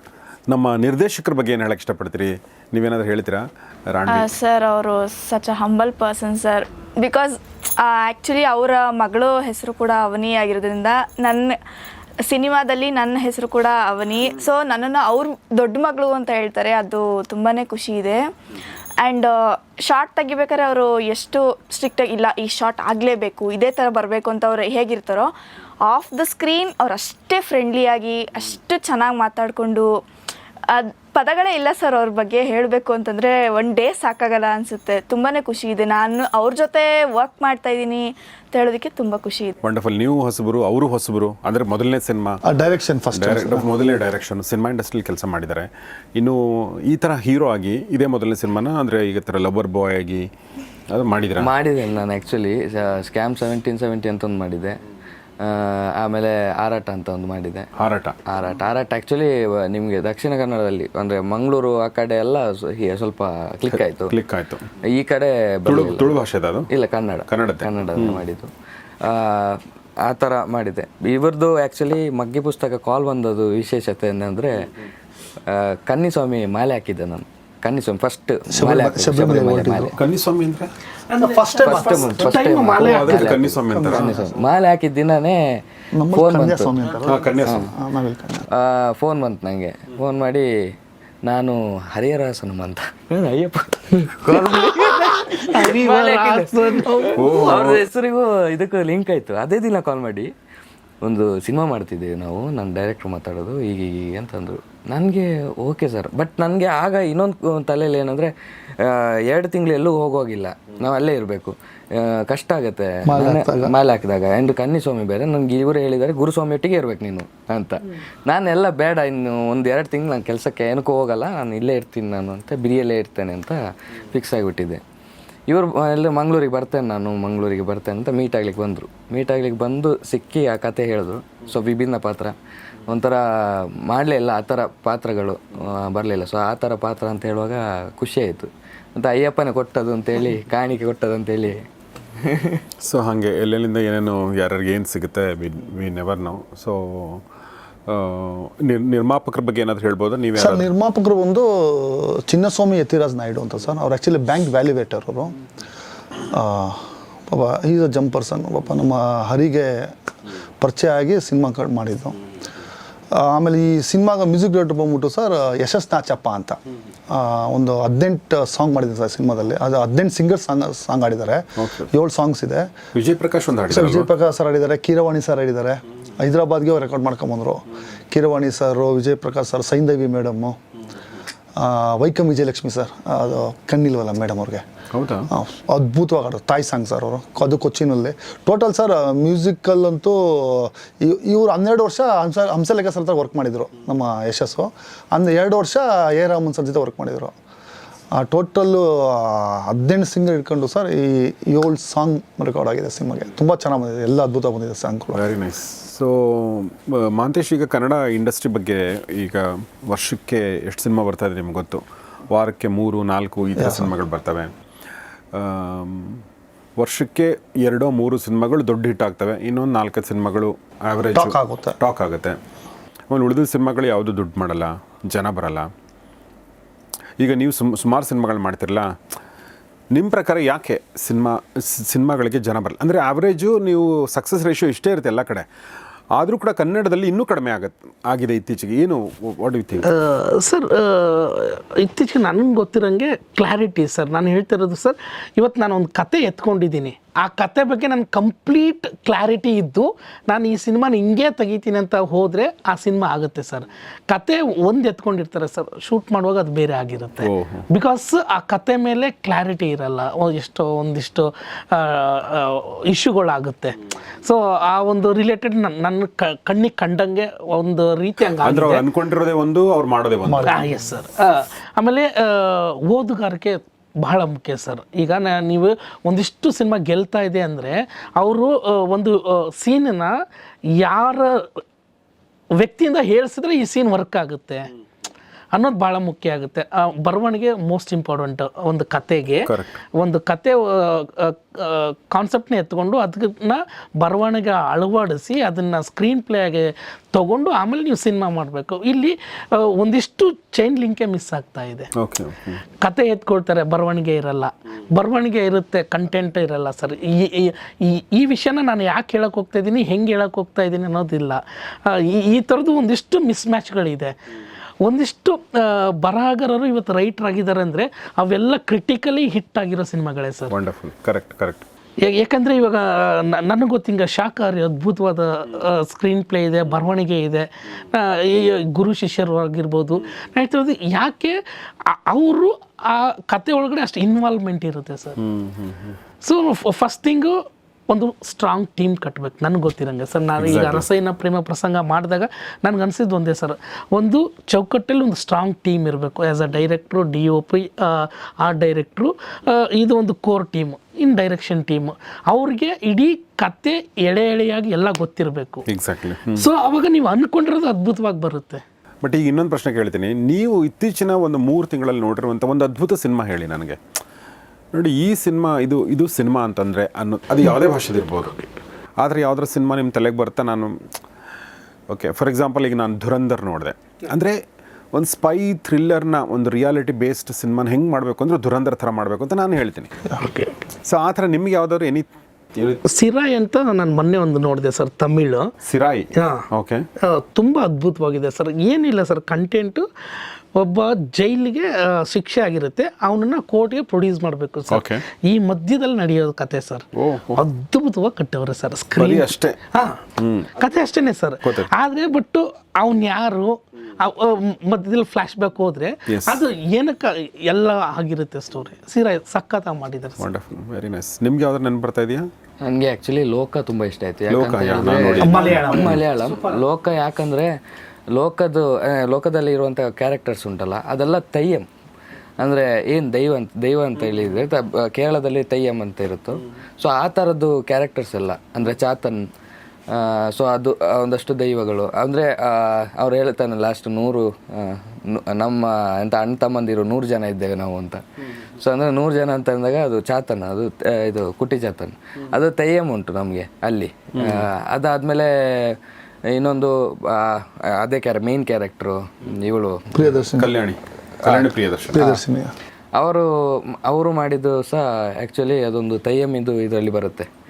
ನಮ್ಮ ನಿರ್ದೇಶಕರ ಬಗ್ಗೆ ಏನು ಹೇಳಕ್ಕೆ ಇಷ್ಟಪಡ್ತೀರಿ? ನೀವೇನಾದರೂ ಹೇಳ್ತೀರಾ? ರಾಣಿ ಸರ್ ಅವರು such a humble person sir because actually ಅವರ ಮಗಳು ಹೆಸರು ಕೂಡ ಅವನಿ ಆಗಿರೋದ್ರಿಂದ ನನ್ನ ಸಿನಿಮಾದಲ್ಲಿ ನನ್ನ ಹೆಸರು ಕೂಡ ಅವನಿ. ಸೊ ನನ್ನನ್ನು ಅವ್ರ ದೊಡ್ಡ ಮಗಳು ಅಂತ ಹೇಳ್ತಾರೆ. ಅದು ತುಂಬಾ ಖುಷಿ ಇದೆ. ಆ್ಯಂಡ್ ಶಾರ್ಟ್ ತೆಗಿಬೇಕಾದ್ರೆ ಅವರು ಎಷ್ಟು ಸ್ಟ್ರಿಕ್ಟಾಗಿ ಇಲ್ಲ, ಈ ಶಾರ್ಟ್ ಆಗಲೇಬೇಕು, ಇದೇ ಥರ ಬರಬೇಕು ಅಂತ ಅವ್ರು ಹೇಗಿರ್ತಾರೋ ಆಫ್ ದ ಸ್ಕ್ರೀನ್ ಅವ್ರು ಅಷ್ಟೇ ಫ್ರೆಂಡ್ಲಿಯಾಗಿ ಅಷ್ಟು ಚೆನ್ನಾಗಿ ಮಾತಾಡಿಕೊಂಡು, ಅದು ಪದಗಳೇ ಇಲ್ಲ ಸರ್ ಅವ್ರ ಬಗ್ಗೆ ಹೇಳಬೇಕು ಅಂತಂದರೆ ಒನ್ ಡೇ ಸಾಕಾಗಲ್ಲ ಅನಿಸುತ್ತೆ. ತುಂಬಾ ಖುಷಿ ಇದೆ. ನಾನು ಅವ್ರ ಜೊತೆ ವರ್ಕ್ ಮಾಡ್ತಾ ಇದ್ದೀನಿ ಅಂತ ಹೇಳೋದಕ್ಕೆ ತುಂಬ ಖುಷಿ ಇದೆ. ವಂಡರ್ಫುಲ್ ನೀವು ಹೊಸಬರು ಅವರು ಹೊಸಬರು ಅಂದರೆ ಮೊದಲನೇ ಸಿನಿಮಾ ಡೈರೆಕ್ಷನ್ ಫಸ್ಟ್ ಡೈರೆಕ್ಟರ್ ಮೊದಲನೇ ಡೈರೆಕ್ಷನ್ ಸಿನಿಮಾ ಇಂಡಸ್ಟ್ರಿಲಿ ಕೆಲಸ ಮಾಡಿದ್ದಾರೆ ಇನ್ನು ಈ ಥರ ಹೀರೋ ಆಗಿ ಇದೇ ಮೊದಲನೇ ಸಿನಿಮಾನ ಅಂದರೆ ಈಗ ಥರ ಲವರ್ ಬಾಯ್ ಆಗಿ ಅದು ಮಾಡಿದ್ರೆ? ಮಾಡಿದೆ ನಾನು ಆ್ಯಕ್ಚುಲಿ ಸ್ಕ್ಯಾಮ್ ಸೆವೆಂಟೀನ್ ಸೆವೆಂಟಿ ಅಂತ ಒಂದು ಮಾಡಿದೆ. ಆಮೇಲೆ ಆರಾಟ ಅಂತ ಒಂದು ಮಾಡಿದೆ. ಹಾರಾಟ ಆರಾಟ. ಆರಾಟ ಆ್ಯಕ್ಚುಲಿ ನಿಮಗೆ ದಕ್ಷಿಣ ಕನ್ನಡದಲ್ಲಿ ಅಂದರೆ ಮಂಗಳೂರು ಆ ಕಡೆ ಎಲ್ಲ ಹೀಗೆ ಸ್ವಲ್ಪ ಕ್ಲಿಕ್ ಆಯಿತು. ಕ್ಲಿಕ್ ಆಯಿತು. ಈ ಕಡೆ ತುಳು ಭಾಷೆ ಅದು? ಇಲ್ಲ ಕನ್ನಡ. ಕನ್ನಡ ಕನ್ನಡ ಮಾಡಿದ್ದು. ಆ, ಆ ಥರ ಮಾಡಿದೆ. ಇವ್ರದ್ದು ಆ್ಯಕ್ಚುಲಿ ಮಗ್ಗಿ ಪುಸ್ತಕ ಕಾಲ್ ಬಂದದ್ದು ವಿಶೇಷತೆ ಏನಂದರೆ ಕನ್ನಿಸ್ವಾಮಿ ಮಾಲೆ ಹಾಕಿದ್ದೆ ನಾನು. ಕನ್ನಿಸ್ವಾಮಿ ಫಸ್ಟ್ ಮಾಲೆ ಕನ್ನಿಸ್ವಾಮಿ ಹಾಕಿದ ದಿನನೇ ನಮ್ಮ ಫೋನ್ ಬಂತು. ಫೋನ್ ಬಂತು ನನಗೆ ಫೋನ್ ಮಾಡಿ ನಾನು ಹರಿಹರಾಸನಂ ಅಂತ. ಅಯ್ಯಪ್ಪ? ಅವ್ರ ಹೆಸರಿಗೂ ಇದಕ್ಕೂ ಲಿಂಕ್ ಆಯ್ತು. ಅದೇ ದಿನ ಕಾಲ್ ಮಾಡಿ. ಒಂದು ಸಿನಿಮಾ ಮಾಡ್ತಿದ್ದೀವಿ ನಾವು. ನನ್ನ ಡೈರೆಕ್ಟ್ರು ಮಾತಾಡೋದು ಈಗ ಹೀಗೆ ಅಂತಂದರು. ನನಗೆ ಓಕೆ ಸರ್ ಬಟ್ ನನಗೆ ಆಗ ಇನ್ನೊಂದು ತಲೆಯಲ್ಲಿ ಏನಂದರೆ ಎರಡು ತಿಂಗಳು ಎಲ್ಲೂ ಹೋಗೋಗಿಲ್ಲ. ನಾವು ಅಲ್ಲೇ ಇರಬೇಕು. ಕಷ್ಟ ಆಗುತ್ತೆ. ಮೇಲೆ ಹಾಕಿದಾಗ. ಆ್ಯಂಡ್ ಕನ್ನಿಸ್ವಾಮಿ ಬೇರೆ ನನಗೆ ಇವರು ಹೇಳಿದ್ದಾರೆ ಗುರುಸ್ವಾಮಿ ಒಟ್ಟಿಗೆ ಇರ್ಬೇಕು ನೀನು ಅಂತ. ನಾನೆಲ್ಲ ಬೇಡ ಇನ್ನು ಒಂದು ಎರಡು ತಿಂಗಳು ನಾನು ಕೆಲಸಕ್ಕೆ ಏನಕ್ಕೂ ಹೋಗಲ್ಲ. ನಾನು ಇಲ್ಲೇ ಇರ್ತೀನಿ ನಾನು ಅಂತ ಬಿರಿಯಲ್ಲೇ ಇರ್ತೇನೆ ಅಂತ ಫಿಕ್ಸ್ ಆಗಿಬಿಟ್ಟಿದ್ದೆ. ಇವರು ಎಲ್ಲ ಮಂಗಳೂರಿಗೆ ಬರ್ತೇನೆ ನಾನು, ಮಂಗಳೂರಿಗೆ ಬರ್ತೇನೆ ಅಂತ ಮೀಟ್ ಆಗ್ಲಿಕ್ಕೆ ಬಂದರು. ಮೀಟ್ ಆಗ್ಲಿಕ್ಕೆ ಬಂದು ಸಿಕ್ಕಿ ಆ ಕತೆ ಹೇಳಿದ್ರು. ಸೊ ವಿಭಿನ್ನ ಪಾತ್ರ. ಒಂಥರ ಮಾಡಲೇ ಇಲ್ಲ, ಆ ಥರ ಪಾತ್ರಗಳು ಬರಲಿಲ್ಲ ಸೊ ಆ ಥರ ಪಾತ್ರ ಅಂತ ಹೇಳುವಾಗ ಖುಷಿ ಆಯಿತು. ಮತ್ತು ಅಯ್ಯಪ್ಪನೇ ಕೊಟ್ಟದು ಅಂತೇಳಿ, ಕಾಣಿಕೆ ಕೊಟ್ಟದು ಅಂತೇಳಿ. ಸೊ ಹಾಗೆ ಎಲ್ಲೆಲ್ಲಿಂದ ಏನೇನು, ಯಾರ್ಯಾರಿಗೆ ಏನು ಸಿಗುತ್ತೆ ವಿ ನೆವರ್ ನೋ ಸೊ ನಿರ್ಮಾಪಕರ ಬಗ್ಗೆ ಏನಾದರೂ ಹೇಳ್ಬೋದಾ? ನೀವು ಸರ್ ನಿರ್ಮಾಪಕರು ಒಂದು ಚಿನ್ನಸ್ವಾಮಿ ಯತಿರಾಜ್ ನಾಯ್ಡು ಅಂತ ಸರ್. ಅವ್ರು ಆ್ಯಕ್ಚುಲಿ ಬ್ಯಾಂಕ್ ವ್ಯಾಲ್ಯುವೇಟರ್ ಅವರು. ಪಾಪ ಈಸ್ ಅ ಜಂಪ್ ಪರ್ಸನ್ ಪಾಪ ನಮ್ಮ ಹರಿಗೆ ಪರಿಚಯ ಆಗಿ ಸಿನಿಮಾ ಮಾಡಿದ್ದು. ಆ, ಆಮೇಲೆ ಈ ಸಿನಿಮಾಗ ಮ್ಯೂಸಿಕ್ ಡೈರೆಕ್ಟರ್ ಬಂದ್ಬಿಟ್ಟು ಸರ್ ಯಶಸ್ ನಾಚಪ್ಪ ಅಂತ. ಒಂದು ಹದಿನೆಂಟು ಸಾಂಗ್ ಮಾಡಿದ್ದಾರೆ ಸರ್ ಸಿನಿಮಾದಲ್ಲಿ. ಅದು ಹದಿನೆಂಟು ಸಿಂಗರ್ ಸಾಂಗ್ ಸಾಂಗ್ ಆಡಿದ್ದಾರೆ ಏಳು ಸಾಂಗ್ಸ್ ಇದೆ. ವಿಜಯ್ ಪ್ರಕಾಶ್ ಒಂದು ಸರ್ ವಿಜಯ್ ಪ್ರಕಾಶ್ ಸರ್ ಆಡಿದ್ದಾರೆ ಕೀರವಾಣಿ ಸರ್ ಆಡಿದ್ದಾರೆ ಹೈದ್ರಾಬಾದ್ಗೆ ಅವ್ರು record ಮಾಡ್ಕೊಂಬಂದರು Keeravani sir Vijay Prakash sir Saindhavi madam Vaikom Vijayalakshmi sir ಅದು ಕಣ್ಣಿಲ್ವಲ್ಲ ಮೇಡಮ್ ಅವ್ರಿಗೆ. ಹೌದಾ? ಅದ್ಭುತವಾಗಿ ತಾಯಿ ಸಾಂಗ್ ಸರ್ ಅವರು. ಅದು ಕೊಚ್ಚಿನಲ್ಲಿ. ಟೋಟಲ್ ಸರ್ ಮ್ಯೂಸಿಕಲ್ ಅಂತೂ ಇವರು ಹನ್ನೆರಡು ವರ್ಷ ಹಂಸ ಹಂಸಲೇಖ ಸರ್ ಹತ್ರ ವರ್ಕ್ ಮಾಡಿದರು ನಮ್ಮ ಯಶಸ್ಸು. ಅಂದರೆ ಎರಡು ವರ್ಷ ಎ ರಾಮನ್ ಸರ್ ಜೊತೆ ವರ್ಕ್ ಮಾಡಿದರು. ಆ ಟೋಟಲ್ಲು ಹದಿನೆಂಟು ಸಿಂಗರ್ ಇಟ್ಕೊಂಡು ಸರ್ ಈ ಏಳು ಸಾಂಗ್ ರೆಕಾರ್ಡ್ ಆಗಿದೆ ಸಿನಿಮಾಗೆ. ತುಂಬ ಚೆನ್ನಾಗಿ ಬಂದಿದೆ ಎಲ್ಲ ಅದ್ಭುತ ಬಂದಿದೆ ಸಾಂಗ್ಗಳು ವೆರಿ ನೈಸ್ ಸೊ ಮಾಂತೇಶ್ ಈಗ ಕನ್ನಡ ಇಂಡಸ್ಟ್ರಿ ಬಗ್ಗೆ ಈಗ ವರ್ಷಕ್ಕೆ ಎಷ್ಟು ಸಿನಿಮಾ ಬರ್ತಾ ಇದೆ ನಿಮ್ಗೆ ಗೊತ್ತು? ವಾರಕ್ಕೆ ಮೂರು ನಾಲ್ಕು ಈ ಥರ ಸಿನಿಮಾಗಳು ಬರ್ತವೆ. ವರ್ಷಕ್ಕೆ ಎರಡೋ ಮೂರು ಸಿನಿಮಾಗಳು ದೊಡ್ಡ ಹಿಟ್ ಆಗ್ತವೆ. ಇನ್ನೊಂದು ನಾಲ್ಕೈದು ಸಿನಿಮಾಗಳು ಆವರೇಜ್ ಆಗುತ್ತೆ. ಟಾಕ್ ಆಗುತ್ತೆ. ಆಮೇಲೆ ಉಳಿದ ಸಿನಿಮಾಗಳು ಯಾವುದು ದುಡ್ಡು ಮಾಡಲ್ಲ ಜನ ಬರಲ್ಲ. ಈಗ ನೀವು ಸುಮ್ ಸುಮಾರು ಸಿನಿಮಾಗಳು ಮಾಡ್ತಿರಲ್ಲ ನಿಮ್ಮ ಪ್ರಕಾರ ಯಾಕೆ ಸಿನಿಮಾ, ಸಿನಿಮಾಗಳಿಗೆ ಜನ ಬರಲ್ಲ? ಅಂದರೆ ಆವ್ರೇಜು ನೀವು ಸಕ್ಸಸ್ ರೇಷಿಯೋ ಇಷ್ಟೇ ಇರುತ್ತೆ ಎಲ್ಲ ಕಡೆ. ಆದರೂ ಕೂಡ ಕನ್ನಡದಲ್ಲಿ ಇನ್ನೂ ಕಡಿಮೆ ಆಗತ್ತೆ ಆಗಿದೆ ಇತ್ತೀಚೆಗೆ. ಏನು ವಾಟ್ ಸರ್ ಇತ್ತೀಚೆಗೆ ನನಗೆ ಗೊತ್ತಿರೋಂಗೆ ಕ್ಲಾರಿಟಿ ಸರ್. ನಾನು ಹೇಳ್ತಿರೋದು ಸರ್ ಇವತ್ತು ನಾನು ಒಂದು ಕತೆ ಎತ್ಕೊಂಡಿದ್ದೀನಿ. ಆ ಕತೆ ಬಗ್ಗೆ ನನ್ನ ಕಂಪ್ಲೀಟ್ ಕ್ಲಾರಿಟಿ ಇದ್ದು ನಾನು ಈ ಸಿನಿಮಾನ ಹಿಂಗೆ ತೆಗಿತೀನಿ ಅಂತ ಹೋದರೆ ಆ ಸಿನಿಮಾ ಆಗುತ್ತೆ ಸರ್. ಕತೆ ಒಂದು ಎತ್ಕೊಂಡಿರ್ತಾರೆ ಸರ್. ಶೂಟ್ ಮಾಡುವಾಗ ಅದು ಬೇರೆ ಆಗಿರುತ್ತೆ. ಬಿಕಾಸ್ ಆ ಕತೆ ಮೇಲೆ ಕ್ಲಾರಿಟಿ ಇರಲ್ಲ. ಎಷ್ಟೋ ಒಂದಿಷ್ಟು ಇಶ್ಯೂಗಳಾಗುತ್ತೆ. ಸೊ ಆ ಒಂದು ರಿಲೇಟೆಡ್ ನನ್ನ ಕಣ್ಣಿಗೆ ಕಂಡಂಗೆ ಒಂದು ರೀತಿ ಅನ್ಕೊಂಡಿರೋದೇ ಒಂದು ಅವ್ರು ಮಾಡೋದೇ ಎಸ್ ಸರ್ ಆಮೇಲೆ ಓದುಗಾರಿಕೆ ಬಹಳ ಮುಖ್ಯ ಸರ್. ಈಗ ನೀವು ಒಂದಿಷ್ಟು ಸಿನಿಮಾ ಗೆಲ್ತಾ ಇದೆ ಅಂದರೆ ಅವರು ಒಂದು ಸೀನನ್ನ ಯಾರ ವ್ಯಕ್ತಿಯಿಂದ ಹೇಳಿಸಿದ್ರೆ ಈ ಸೀನ್ ವರ್ಕ್ ಆಗುತ್ತೆ. ಅನ್ನೋದು ಭಾಳ ಮುಖ್ಯ ಆಗುತ್ತೆ. ಆ, ಬರವಣಿಗೆ ಮೋಸ್ಟ್ ಇಂಪಾರ್ಟೆಂಟ್ ಒಂದು ಕತೆಗೆ. ಒಂದು ಕತೆ ಕಾನ್ಸೆಪ್ಟ್ನ ಎತ್ಕೊಂಡು ಅದನ್ನ ಬರವಣಿಗೆ ಅಳವಡಿಸಿ ಅದನ್ನು ಸ್ಕ್ರೀನ್ ಪ್ಲೇ ಆಗಿ ತಗೊಂಡು ಆಮೇಲೆ ನೀವು ಸಿನಿಮಾ ಮಾಡಬೇಕು. ಇಲ್ಲಿ ಒಂದಿಷ್ಟು ಚೈನ್ ಲಿಂಕೇ ಮಿಸ್ ಆಗ್ತಾ ಇದೆ. ಕತೆ ಎತ್ಕೊಳ್ತಾರೆ ಬರವಣಿಗೆ ಇರಲ್ಲ. ಬರವಣಿಗೆ ಇರುತ್ತೆ ಕಂಟೆಂಟ್ ಇರಲ್ಲ ಸರ್ ಈ ಈ- ಈ ಈ ವಿಷಯನ ನಾನು ಯಾಕೆ ಹೇಳಕ್ಕೆ ಹೋಗ್ತಾ ಇದ್ದೀನಿ ಹೆಂಗೆ ಹೇಳಕ್ಕೆ ಹೋಗ್ತಾ ಇದ್ದೀನಿ ಅನ್ನೋದಿಲ್ಲ. ಈ ಈ ಥರದ್ದು ಒಂದಿಷ್ಟು ಮಿಸ್ ಮ್ಯಾಚ್ಗಳಿದೆ ಒಂದಿಷ್ಟು ಬರಹಗಾರರು ಇವತ್ತು ರೈಟರ್ ಆಗಿದ್ದಾರೆ ಅಂದರೆ ಅವೆಲ್ಲ ಕ್ರಿಟಿಕಲಿ ಹಿಟ್ ಆಗಿರೋ ಸಿನಿಮಾಗಳೇ ಸರ್. ವಂಡರ್ಫುಲ್ ಕರೆಕ್ಟ್ ಕರೆಕ್ಟ್ ಯಾಕಂದರೆ ಇವಾಗ ನನಗೆ ಗೊತ್ತಿಂಗ ಶಾಖಾರಿ ಅದ್ಭುತವಾದ ಸ್ಕ್ರೀನ್ ಪ್ಲೇ ಇದೆ ಬರವಣಿಗೆ ಇದೆ. ಗುರು ಶಿಷ್ಯರು ಆಗಿರ್ಬೋದು. ನಾನು ಹೇಳ್ತಿರೋದು ಯಾಕೆ ಅವರು ಆ ಕತೆ ಒಳಗಡೆ ಅಷ್ಟು ಇನ್ವಾಲ್ವ್ಮೆಂಟ್ ಇರುತ್ತೆ ಸರ್. ಸೊ ಫಸ್ಟ್ ಥಿಂಗು ಒಂದು ಸ್ಟ್ರಾಂಗ್ ಟೀಮ್ ಕಟ್ಟಬೇಕು ನನಗೆ ಗೊತ್ತಿರಂಗೆ ಸರ್. ನಾನು ಈಗ ರಸೈನ ಪ್ರೇಮ ಪ್ರಸಂಗ ಮಾಡಿದಾಗ ನನಗೆ ಅನಿಸಿದ್ದು ಒಂದೇ ಸರ್. ಒಂದು ಚೌಕಟ್ಟಲ್ಲಿ ಒಂದು ಸ್ಟ್ರಾಂಗ್ ಟೀಮ್ ಇರಬೇಕು. As a director D O P art director ಇದು ಒಂದು core team in direction team ಅವ್ರಿಗೆ ಇಡೀ ಕತೆ ಎಳೆ ಎಳೆಯಾಗಿ ಎಲ್ಲ ಗೊತ್ತಿರಬೇಕು. ಎಕ್ಸಾಕ್ಟ್ಲಿ ಸೊ ಅವಾಗ ನೀವು ಅಂದ್ಕೊಂಡಿರೋದು ಅದ್ಭುತವಾಗಿ ಬರುತ್ತೆ. ಬಟ್ ಈಗ ಇನ್ನೊಂದು ಪ್ರಶ್ನೆ ಕೇಳ್ತೀನಿ. ನೀವು ಇತ್ತೀಚಿನ ಒಂದು ಮೂರು ತಿಂಗಳಲ್ಲಿ ನೋಡಿರುವಂಥ ಒಂದು ಅದ್ಭುತ ಸಿನಿಮಾ ಹೇಳಿ ನನಗೆ. ನೋಡಿ ಈ ಸಿನಿಮಾ ಇದು ಇದು ಸಿನಿಮಾ ಅಂತಂದರೆ ಅನ್ನೋ ಅದು ಯಾವುದೇ ಭಾಷೆದಿರ್ಬೋದು. ಆದರೆ ಯಾವುದ್ರ ಸಿನಿಮಾ ನಿಮ್ಮ ತಲೆಗೆ ಬರ್ತಾ ನಾನು ಓಕೆ ಫಾರ್ ಎಕ್ಸಾಂಪಲ್ ಈಗ ನಾನು ಧುರಂಧರ್ ನೋಡಿದೆ. ಅಂದರೆ ಒಂದು ಸ್ಪೈ ಥ್ರಿಲ್ಲರ್ನ ಒಂದು ರಿಯಾಲಿಟಿ ಬೇಸ್ಡ್ ಸಿನಿಮಾನ ಹೆಂಗೆ ಮಾಡಬೇಕು ಅಂದರೆ ಧುರಂಧರ್ ಥರ ಮಾಡಬೇಕು ಅಂತ ನಾನು ಹೇಳ್ತೀನಿ. ಓಕೆ ಸೊ ಆ ಥರ ನಿಮ್ಗೆ ಯಾವ್ದಾದ್ರು ಎನಿ ಸಿರಾಯ್ ಅಂತ ನಾನು ಮೊನ್ನೆ ಒಂದು ನೋಡಿದೆ ಸರ್ ತಮಿಳು. ಸಿರಾಯಿ? ಹಾ. ಓಕೆ ತುಂಬ ಅದ್ಭುತವಾಗಿದೆ ಸರ್. ಏನಿಲ್ಲ ಸರ್ ಕಂಟೆಂಟು ಒಬ್ಬ ಜೈಲಿಗೆ ಶಿಕ್ಷೆ ಆಗಿರುತ್ತೆ. ಅವನನ್ನ ಕೋರ್ಟ್ಗೆ ಪ್ರೊಡ್ಯೂಸ್ ಮಾಡಬೇಕು ಸರ್. ಈ ಮಧ್ಯದಲ್ಲಿ ನಡೆಯೋ ಕತೆ ಸರ್. ಓ, ಅದ್ಭುತವಾಗಿ ಕಟ್ಟವ್ರೆ ಸರ್. ಸ್ಕ್ರೀನ್ ಅಷ್ಟೇ. ಹಾ. ಕತೆ ಅಷ್ಟೇನೆ ಸರ್. ಆದ್ರೆ ಬಿಟ್ಟು ಅವನ್ ಯಾರು ಮಧ್ಯದಲ್ಲಿ ಫ್ಲಾಶ್ ಬ್ಯಾಕ್ ಹೋದ್ರೆ ಅದು ಏನಕ್ಕೆ ಎಲ್ಲ ಆಗಿರುತ್ತೆ ಸ್ಟೋರಿ ಸೀರಾ ಸಖತ್ತಾಗಿ ಮಾಡಿದ್ದಾರೆ ವಂಡರ್ಫುಲ್ ವೆರಿ ನೈಸ್ ನಿಮ್ಗೆ ಯಾವ್ದಾರು ನೆನಪು ಬರ್ತಾ ಇದೆಯಾ? ನನಗೆ ಆ್ಯಕ್ಚುಲಿ ಲೋಕ ತುಂಬ ಇಷ್ಟ ಆಯಿತು. ಮಲಯಾಳಂ. ಮಲಯಾಳಂ. ಲೋಕ ಯಾಕಂದರೆ ಲೋಕದ್ದು ಆ, ಲೋಕದಲ್ಲಿ ಇರುವಂಥ ಕ್ಯಾರೆಕ್ಟರ್ಸ್ ಉಂಟಲ್ಲ ಅದೆಲ್ಲ ತಯ್ಯಂ. ಅಂದರೆ ಏನು ದೈವ ಅಂತ ದೈವ ಅಂತ ಹೇಳಿದರೆ ಕೇರಳದಲ್ಲಿ ತಯ್ಯಂ ಅಂತ ಇರುತ್ತೋ. ಸೊ ಆ ಥರದ್ದು ಕ್ಯಾರೆಕ್ಟರ್ಸ್ ಎಲ್ಲ ಅಂದರೆ ಚಾತನ್ ಸೊ ಅದು ಒಂದಷ್ಟು ದೈವಗಳು. ಅಂದರೆ ಅವ್ರು ಹೇಳ್ತಾನೆ ಲಾಸ್ಟ್ ನೂರು ನಮ್ಮ ಅಂತ ಅಣ್ಣ ತಮ್ಮಂದಿರು ನೂರು ಜನ ಇದ್ದೇವೆ ನಾವು ಅಂತ. ಸೊ ಅಂದರೆ ನೂರು ಜನ ಅಂತ ಅಂದಾಗ ಅದು ಚಾತನ್ ಅದು ಇದು ಕುಟಿ ಚಾತನ್ ಅದು ತೈಯಂ ಉಂಟು ನಮಗೆ ಅಲ್ಲಿ. ಅದಾದಮೇಲೆ ಇನ್ನೊಂದು ಆ, ಅದೇ ಕ್ಯಾರ ಮೇನ್ ಕ್ಯಾರೆಕ್ಟ್ರು ಇವಳು. ಪ್ರಿಯದರ್ಶನ್. ಕಲ್ಯಾಣಿ. ಕಲ್ಯಾಣಿ ಪ್ರಿಯದರ್ಶನ್. ಪ್ರಿಯದರ್ಶಿನಿ. ಅವರು ಅವರು ಮಾಡಿದ್ದು ಸಹ ಆ್ಯಕ್ಚುಲಿ ಅದೊಂದು ತೈಯಮ್ ಇದು ಇದರಲ್ಲಿ ಬರುತ್ತೆ.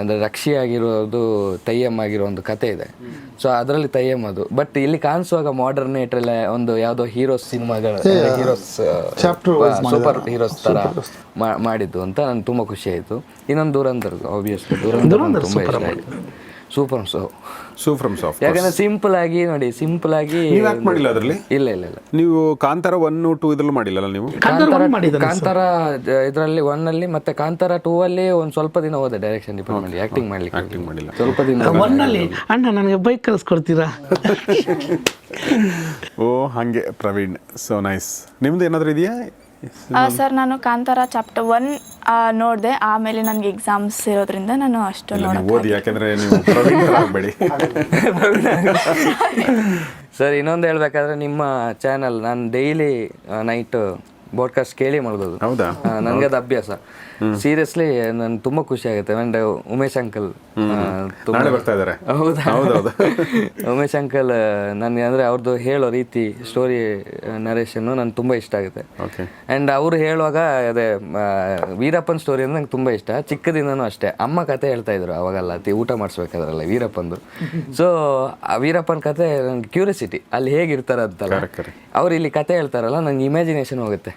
ಅಂದರೆ ರಕ್ಷಿ ಆಗಿರೋದು ತೈಯಮ್ ಆಗಿರೋ ಒಂದು ಕತೆ ಇದೆ. ಸೊ ಅದರಲ್ಲಿ ತೈಯಮ್ ಅದು. ಬಟ್ ಇಲ್ಲಿ ಕಾಣಿಸುವಾಗ ಮಾಡರ್ನ್ ಏಟ್ರಲ್ಲ ಒಂದು ಯಾವುದೋ ಹೀರೋಸ್ ಸಿನಿಮಾಗಳ ಹೀರೋಸ್ ಸೂಪರ್ ಹೀರೋಸ್ ಥರ ಮಾಡಿದ್ದು ಅಂತ ನನಗೆ ತುಂಬ ಖುಷಿ ಆಯಿತು. ಇನ್ನೊಂದು ದೂರಂದರ್ ಆಬ್ವಿಯಸ್ಲಿ ದೂರಂದರ್ ತುಂಬ ಇಷ್ಟ ಆಯಿತು. ಸೂಪರ್ ಸೋ ಸೂಫ್ರಮ್ ಸಾಫ್ಟ್ ಯಾಕಂದ್ರೆ ಸಿಂಪಲ್ ಆಗಿ ನೋಡಿ ಸಿಂಪಲ್ ಆಗಿ ನೀವು ಯಾಕೆ ಮಾಡಿಲ್ಲ ಅದರಲ್ಲಿ? ಇಲ್ಲ ಇಲ್ಲ ಇಲ್ಲ. ನೀವು ಕಾಂತಾರ ಒನ್ ಟೂ ಇದ್ರಲ್ಲೂ ಮಾಡಿಲ್ಲಲ್ಲ ನೀವು? ಕಾಂತಾರ ಇದರಲ್ಲಿ ಒನ್ ಅಲ್ಲಿ ಮತ್ತೆ ಕಾಂತಾರ ಟೂ ಅಲ್ಲಿ ಒಂದ್ ಸ್ವಲ್ಪ ದಿನ ಹೋದೆ ಡೈರೆಕ್ಷನ್ ಡಿಪಾರ್ಟ್ಮೆಂಟ್ ಆಕ್ಟಿಂಗ್ ಮಾಡ್ಲಿಕ್ಕೆ. ಆಕ್ಟಿಂಗ್ ಮಾಡಿಲ್ಲ. ಸ್ವಲ್ಪ ದಿನ ಒನ್ನಲ್ಲಿ ಅಣ್ಣ ನನಗೆ ಬೈಕ್ ಕಳಿಸ್ಕೊಡ್ತೀರಾ? ಓ ಹಾಗೆ ಪ್ರವೀಣ್ ಸೊ ನೈಸ್ ನಿಮ್ದು ಏನಾದರೂ ಇದೆಯಾ? ಸರ್ ನಾನು ಕಾಂತಾರ ಚಾಪ್ಟರ್ ಒನ್ ನೋಡಿದೆ. ಆಮೇಲೆ ನನಗೆ ಎಕ್ಸಾಮ್ಸ್ ಇರೋದ್ರಿಂದ ನಾನು ಅಷ್ಟು ಓದಿ ಯಾಕಂದ್ರೆ ನೀವು ಪ್ರವೀಣ್ ಸರ್ ಇನ್ನೊಂದು ಹೇಳ್ಬೇಕಾದ್ರೆ ನಿಮ್ಮ ಚಾನಲ್ ನಾನು ಡೈಲಿ ನೈಟ್ ಬಾಡ್ಕಾಸ್ಟ್ ಕೇಳಿ ಮಾಡ್ಬೋದು. ಹೌದಾ? ನನಗೆ ಅದು ಅಭ್ಯಾಸ. ಸೀರಿಯಸ್ಲಿ ನನ್ ತುಂಬಾ ಖುಷಿ ಆಗುತ್ತೆ. ಅಂಡ್ ಉಮೇಶ್ ಅಂಕಲ್ ನಾಳೆ ಬರ್ತಾ ಇದ್ದಾರೆ ಹೌದಾ? ಹೌದೌದು. ಉಮೇಶ್ ಅಂಕಲ್ ನನಗೆ ಅಂದ್ರೆ ಅವ್ರದ್ದು ಹೇಳೋ ರೀತಿ ಸ್ಟೋರಿ ನರೇಷನ್ ನಂಗೆ ತುಂಬಾ ಇಷ್ಟ ಆಗುತ್ತೆ. ಅಂಡ್ ಅವ್ರು ಹೇಳುವಾಗ ಅದೇ ವೀರಪ್ಪನ್ ಸ್ಟೋರಿ ಅಂದ್ರೆ ನಂಗೆ ತುಂಬಾ ಇಷ್ಟ. ಚಿಕ್ಕದಿಂದನೂ ಅಷ್ಟೇ. ಅಮ್ಮ ಕತೆ ಹೇಳ್ತಾ ಇದ್ರು ಅವಾಗೆಲ್ಲ ಅತಿ ಊಟ ಮಾಡಿಸ್ಬೇಕಾದ್ರಲ್ಲ ವೀರಪ್ಪಂದು. ಸೊ ಆ ವೀರಪ್ಪನ ಕತೆ ನಂಗೆ ಕ್ಯೂರಿಯಾಸಿಟಿ ಅಲ್ಲಿ ಹೇಗಿರ್ತಾರೆ ಅಂತಲ್ಲ. ಅವ್ರು ಇಲ್ಲಿ ಕತೆ ಹೇಳ್ತಾರಲ್ಲ ನಂಗೆ ಇಮ್ಯಾಜಿನೇಷನ್ ಹೋಗುತ್ತೆ.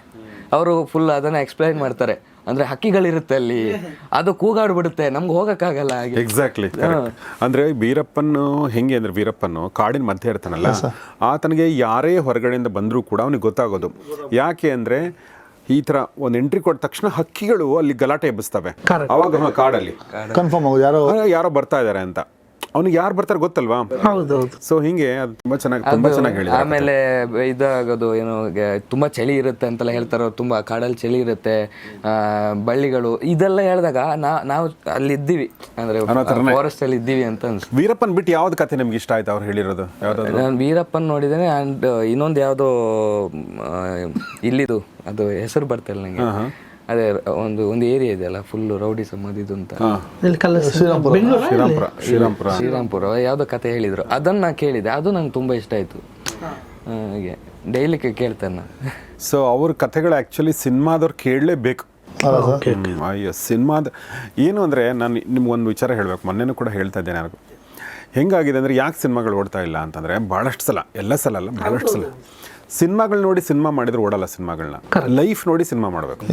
ಅವರು ಫುಲ್ ಅದನ್ನ ಎಕ್ಸ್ಪ್ಲೈನ್ ಮಾಡ್ತಾರೆ. ಅಂದ್ರೆ ಹಕ್ಕಿಗಳಿರುತ್ತೆ ಅಲ್ಲಿ. ಅದು ಕೂಗಾಡ್ಬಿಡುತ್ತೆ. ನಮ್ಗೆ ಹೋಗಕ್ಕಾಗಲ್ಲ ಹಾಗೆ. ಎಕ್ಸಾಕ್ಟ್ಲಿ ಅಂದ್ರೆ ವೀರಪ್ಪನ್ ಹೆಂಗೆ ಅಂದ್ರೆ ವೀರಪ್ಪನ್ ಕಾಡಿನ ಮಧ್ಯೆ ಇರ್ತಾನಲ್ಲ ಆತನಿಗೆ ಯಾರೇ ಹೊರಗಡೆಯಿಂದ ಬಂದರೂ ಕೂಡ ಅವನಿಗೆ ಗೊತ್ತಾಗೋದು. ಯಾಕೆ ಅಂದ್ರೆ ಈ ತರ ಒಂದು ಎಂಟ್ರಿ ಕೊಟ್ಟ ತಕ್ಷಣ ಹಕ್ಕಿಗಳು ಅಲ್ಲಿ ಗಲಾಟೆ ಎಬ್ಬಿಸ್ತವೆ. ಅವಾಗ ಕಾಡಲ್ಲಿ. ಕನ್ಫರ್ಮ್ ಆಗೋದು. ಯಾರೋ ಯಾರೋ ಬರ್ತಾ ಇದ್ದಾರೆ ಅಂತ. ಅವ್ನಿಗೆ ಯಾರು ಬರ್ತಾರೆ ಗೊತ್ತಲ್ವಾ? ಹೌದು ಸೊ ಹಿಂಗೆ ಅದು ತುಂಬಾ ಚೆನ್ನಾಗಿ ತುಂಬಾ ಚೆನ್ನಾಗಿ ಹೇಳಿದ್ರು ಆಮೇಲೆ ಇದಾಗೋದು ಏನು ಗೆ- ತುಂಬಾ ಚಳಿ ಇರುತ್ತೆ ಅಂತೆಲ್ಲ ಹೇಳ್ತಾರೆ ಅವ್ರು ತುಂಬಾ ಕಾಡಲ್ಲಿ ಚಳಿ ಇರುತ್ತೆ ಆ, ಬಳ್ಳಿಗಳು ಇದೆಲ್ಲ ಹೇಳಿದಾಗ ನಾ- ನಾವು ಅಲ್ಲಿ ಇದ್ದೀವಿ ಅಂದ್ರೆ ಫಾರೆಸ್ಟ್ ಅಲ್ಲಿ ಇದ್ದೀವಿ ಅಂತ ಅನ್ಸುತ್ತೆ. ವೀರಪ್ಪನ್ ಬಿಟ್ಟು ಯಾವ್ದು ಕತೆ ನಿಮ್ಗೆ ಇಷ್ಟ ಆಯ್ತು ಅವ್ರು ಹೇಳಿರೋದು? ಯಾವ್ದಾದ್ರು? ನಾನು ವೀರಪ್ಪನ್ ನೋಡಿದ್ದೇನೆ ಅಂಡ್ ಇನ್ನೊಂದು ಯಾವುದೋ ಇಲ್ಲಿದು ಅದು ಹೆಸರು ಬರ್ತಿಲ್ಲ ನಂಗೆ. ಅದೇ ಒಂದು ಒಂದು ಏರಿಯಾ ಇದೆ ಅಲ್ಲ ಫುಲ್ ರೌಡಿ ಇದು ಅಂತ. ಶ್ರೀರಾಮ್ಪುರ ಶ್ರೀರಾಮ್ಪುರ ಶ್ರೀರಾಮ್ಪುರ. ಯಾವುದೋ ಕತೆ ಹೇಳಿದ್ರು. ಅದನ್ನ ನಾ ಕೇಳಿದೆ. ಅದು ನಂಗೆ ತುಂಬಾ ಇಷ್ಟ ಆಯ್ತು. ಹಾಗೆ. ಡೈಲಿ ಕೇಳ್ತೇನೆ ನಾನು. ಸೊ ಅವ್ರ ಕಥೆಗಳು ಆ್ಯಕ್ಚುಲಿ ಸಿನಿಮಾದವ್ರು ಕೇಳಲೇಬೇಕು. ಅಯ್ಯೋ ಸಿನಿಮಾದ ಏನು ಅಂದರೆ ನಾನು ನಿಮ್ಗೊಂದು ವಿಚಾರ ಹೇಳಬೇಕು. ಮೊನ್ನೆನೂ ಕೂಡ ಹೇಳ್ತಾ ಇದ್ದೇನೆ ನನಗೂ ಹೆಂಗಾಗಿದೆ ಅಂದರೆ ಯಾಕೆ ಸಿನಿಮಾಗಳು ಓಡ್ತಾ ಇಲ್ಲ ಅಂತಂದರೆ ಭಾಳಷ್ಟು ಸಲ ಎಲ್ಲ ಸಲ ಅಲ್ಲ ಭಾಳಷ್ಟು ಸಲ. ಸಿನಿಮಾಗಳು ನೋಡಿ ಸಿನಿಮಾ ಮಾಡಿದ್ರೆ ಓಡಲ್ಲ ಸಿನಿಮಾಗಳನ್ನ ಲೈಫ್ ನೋಡಿ ಸಿನಿಮಾ ಮಾಡಬೇಕು.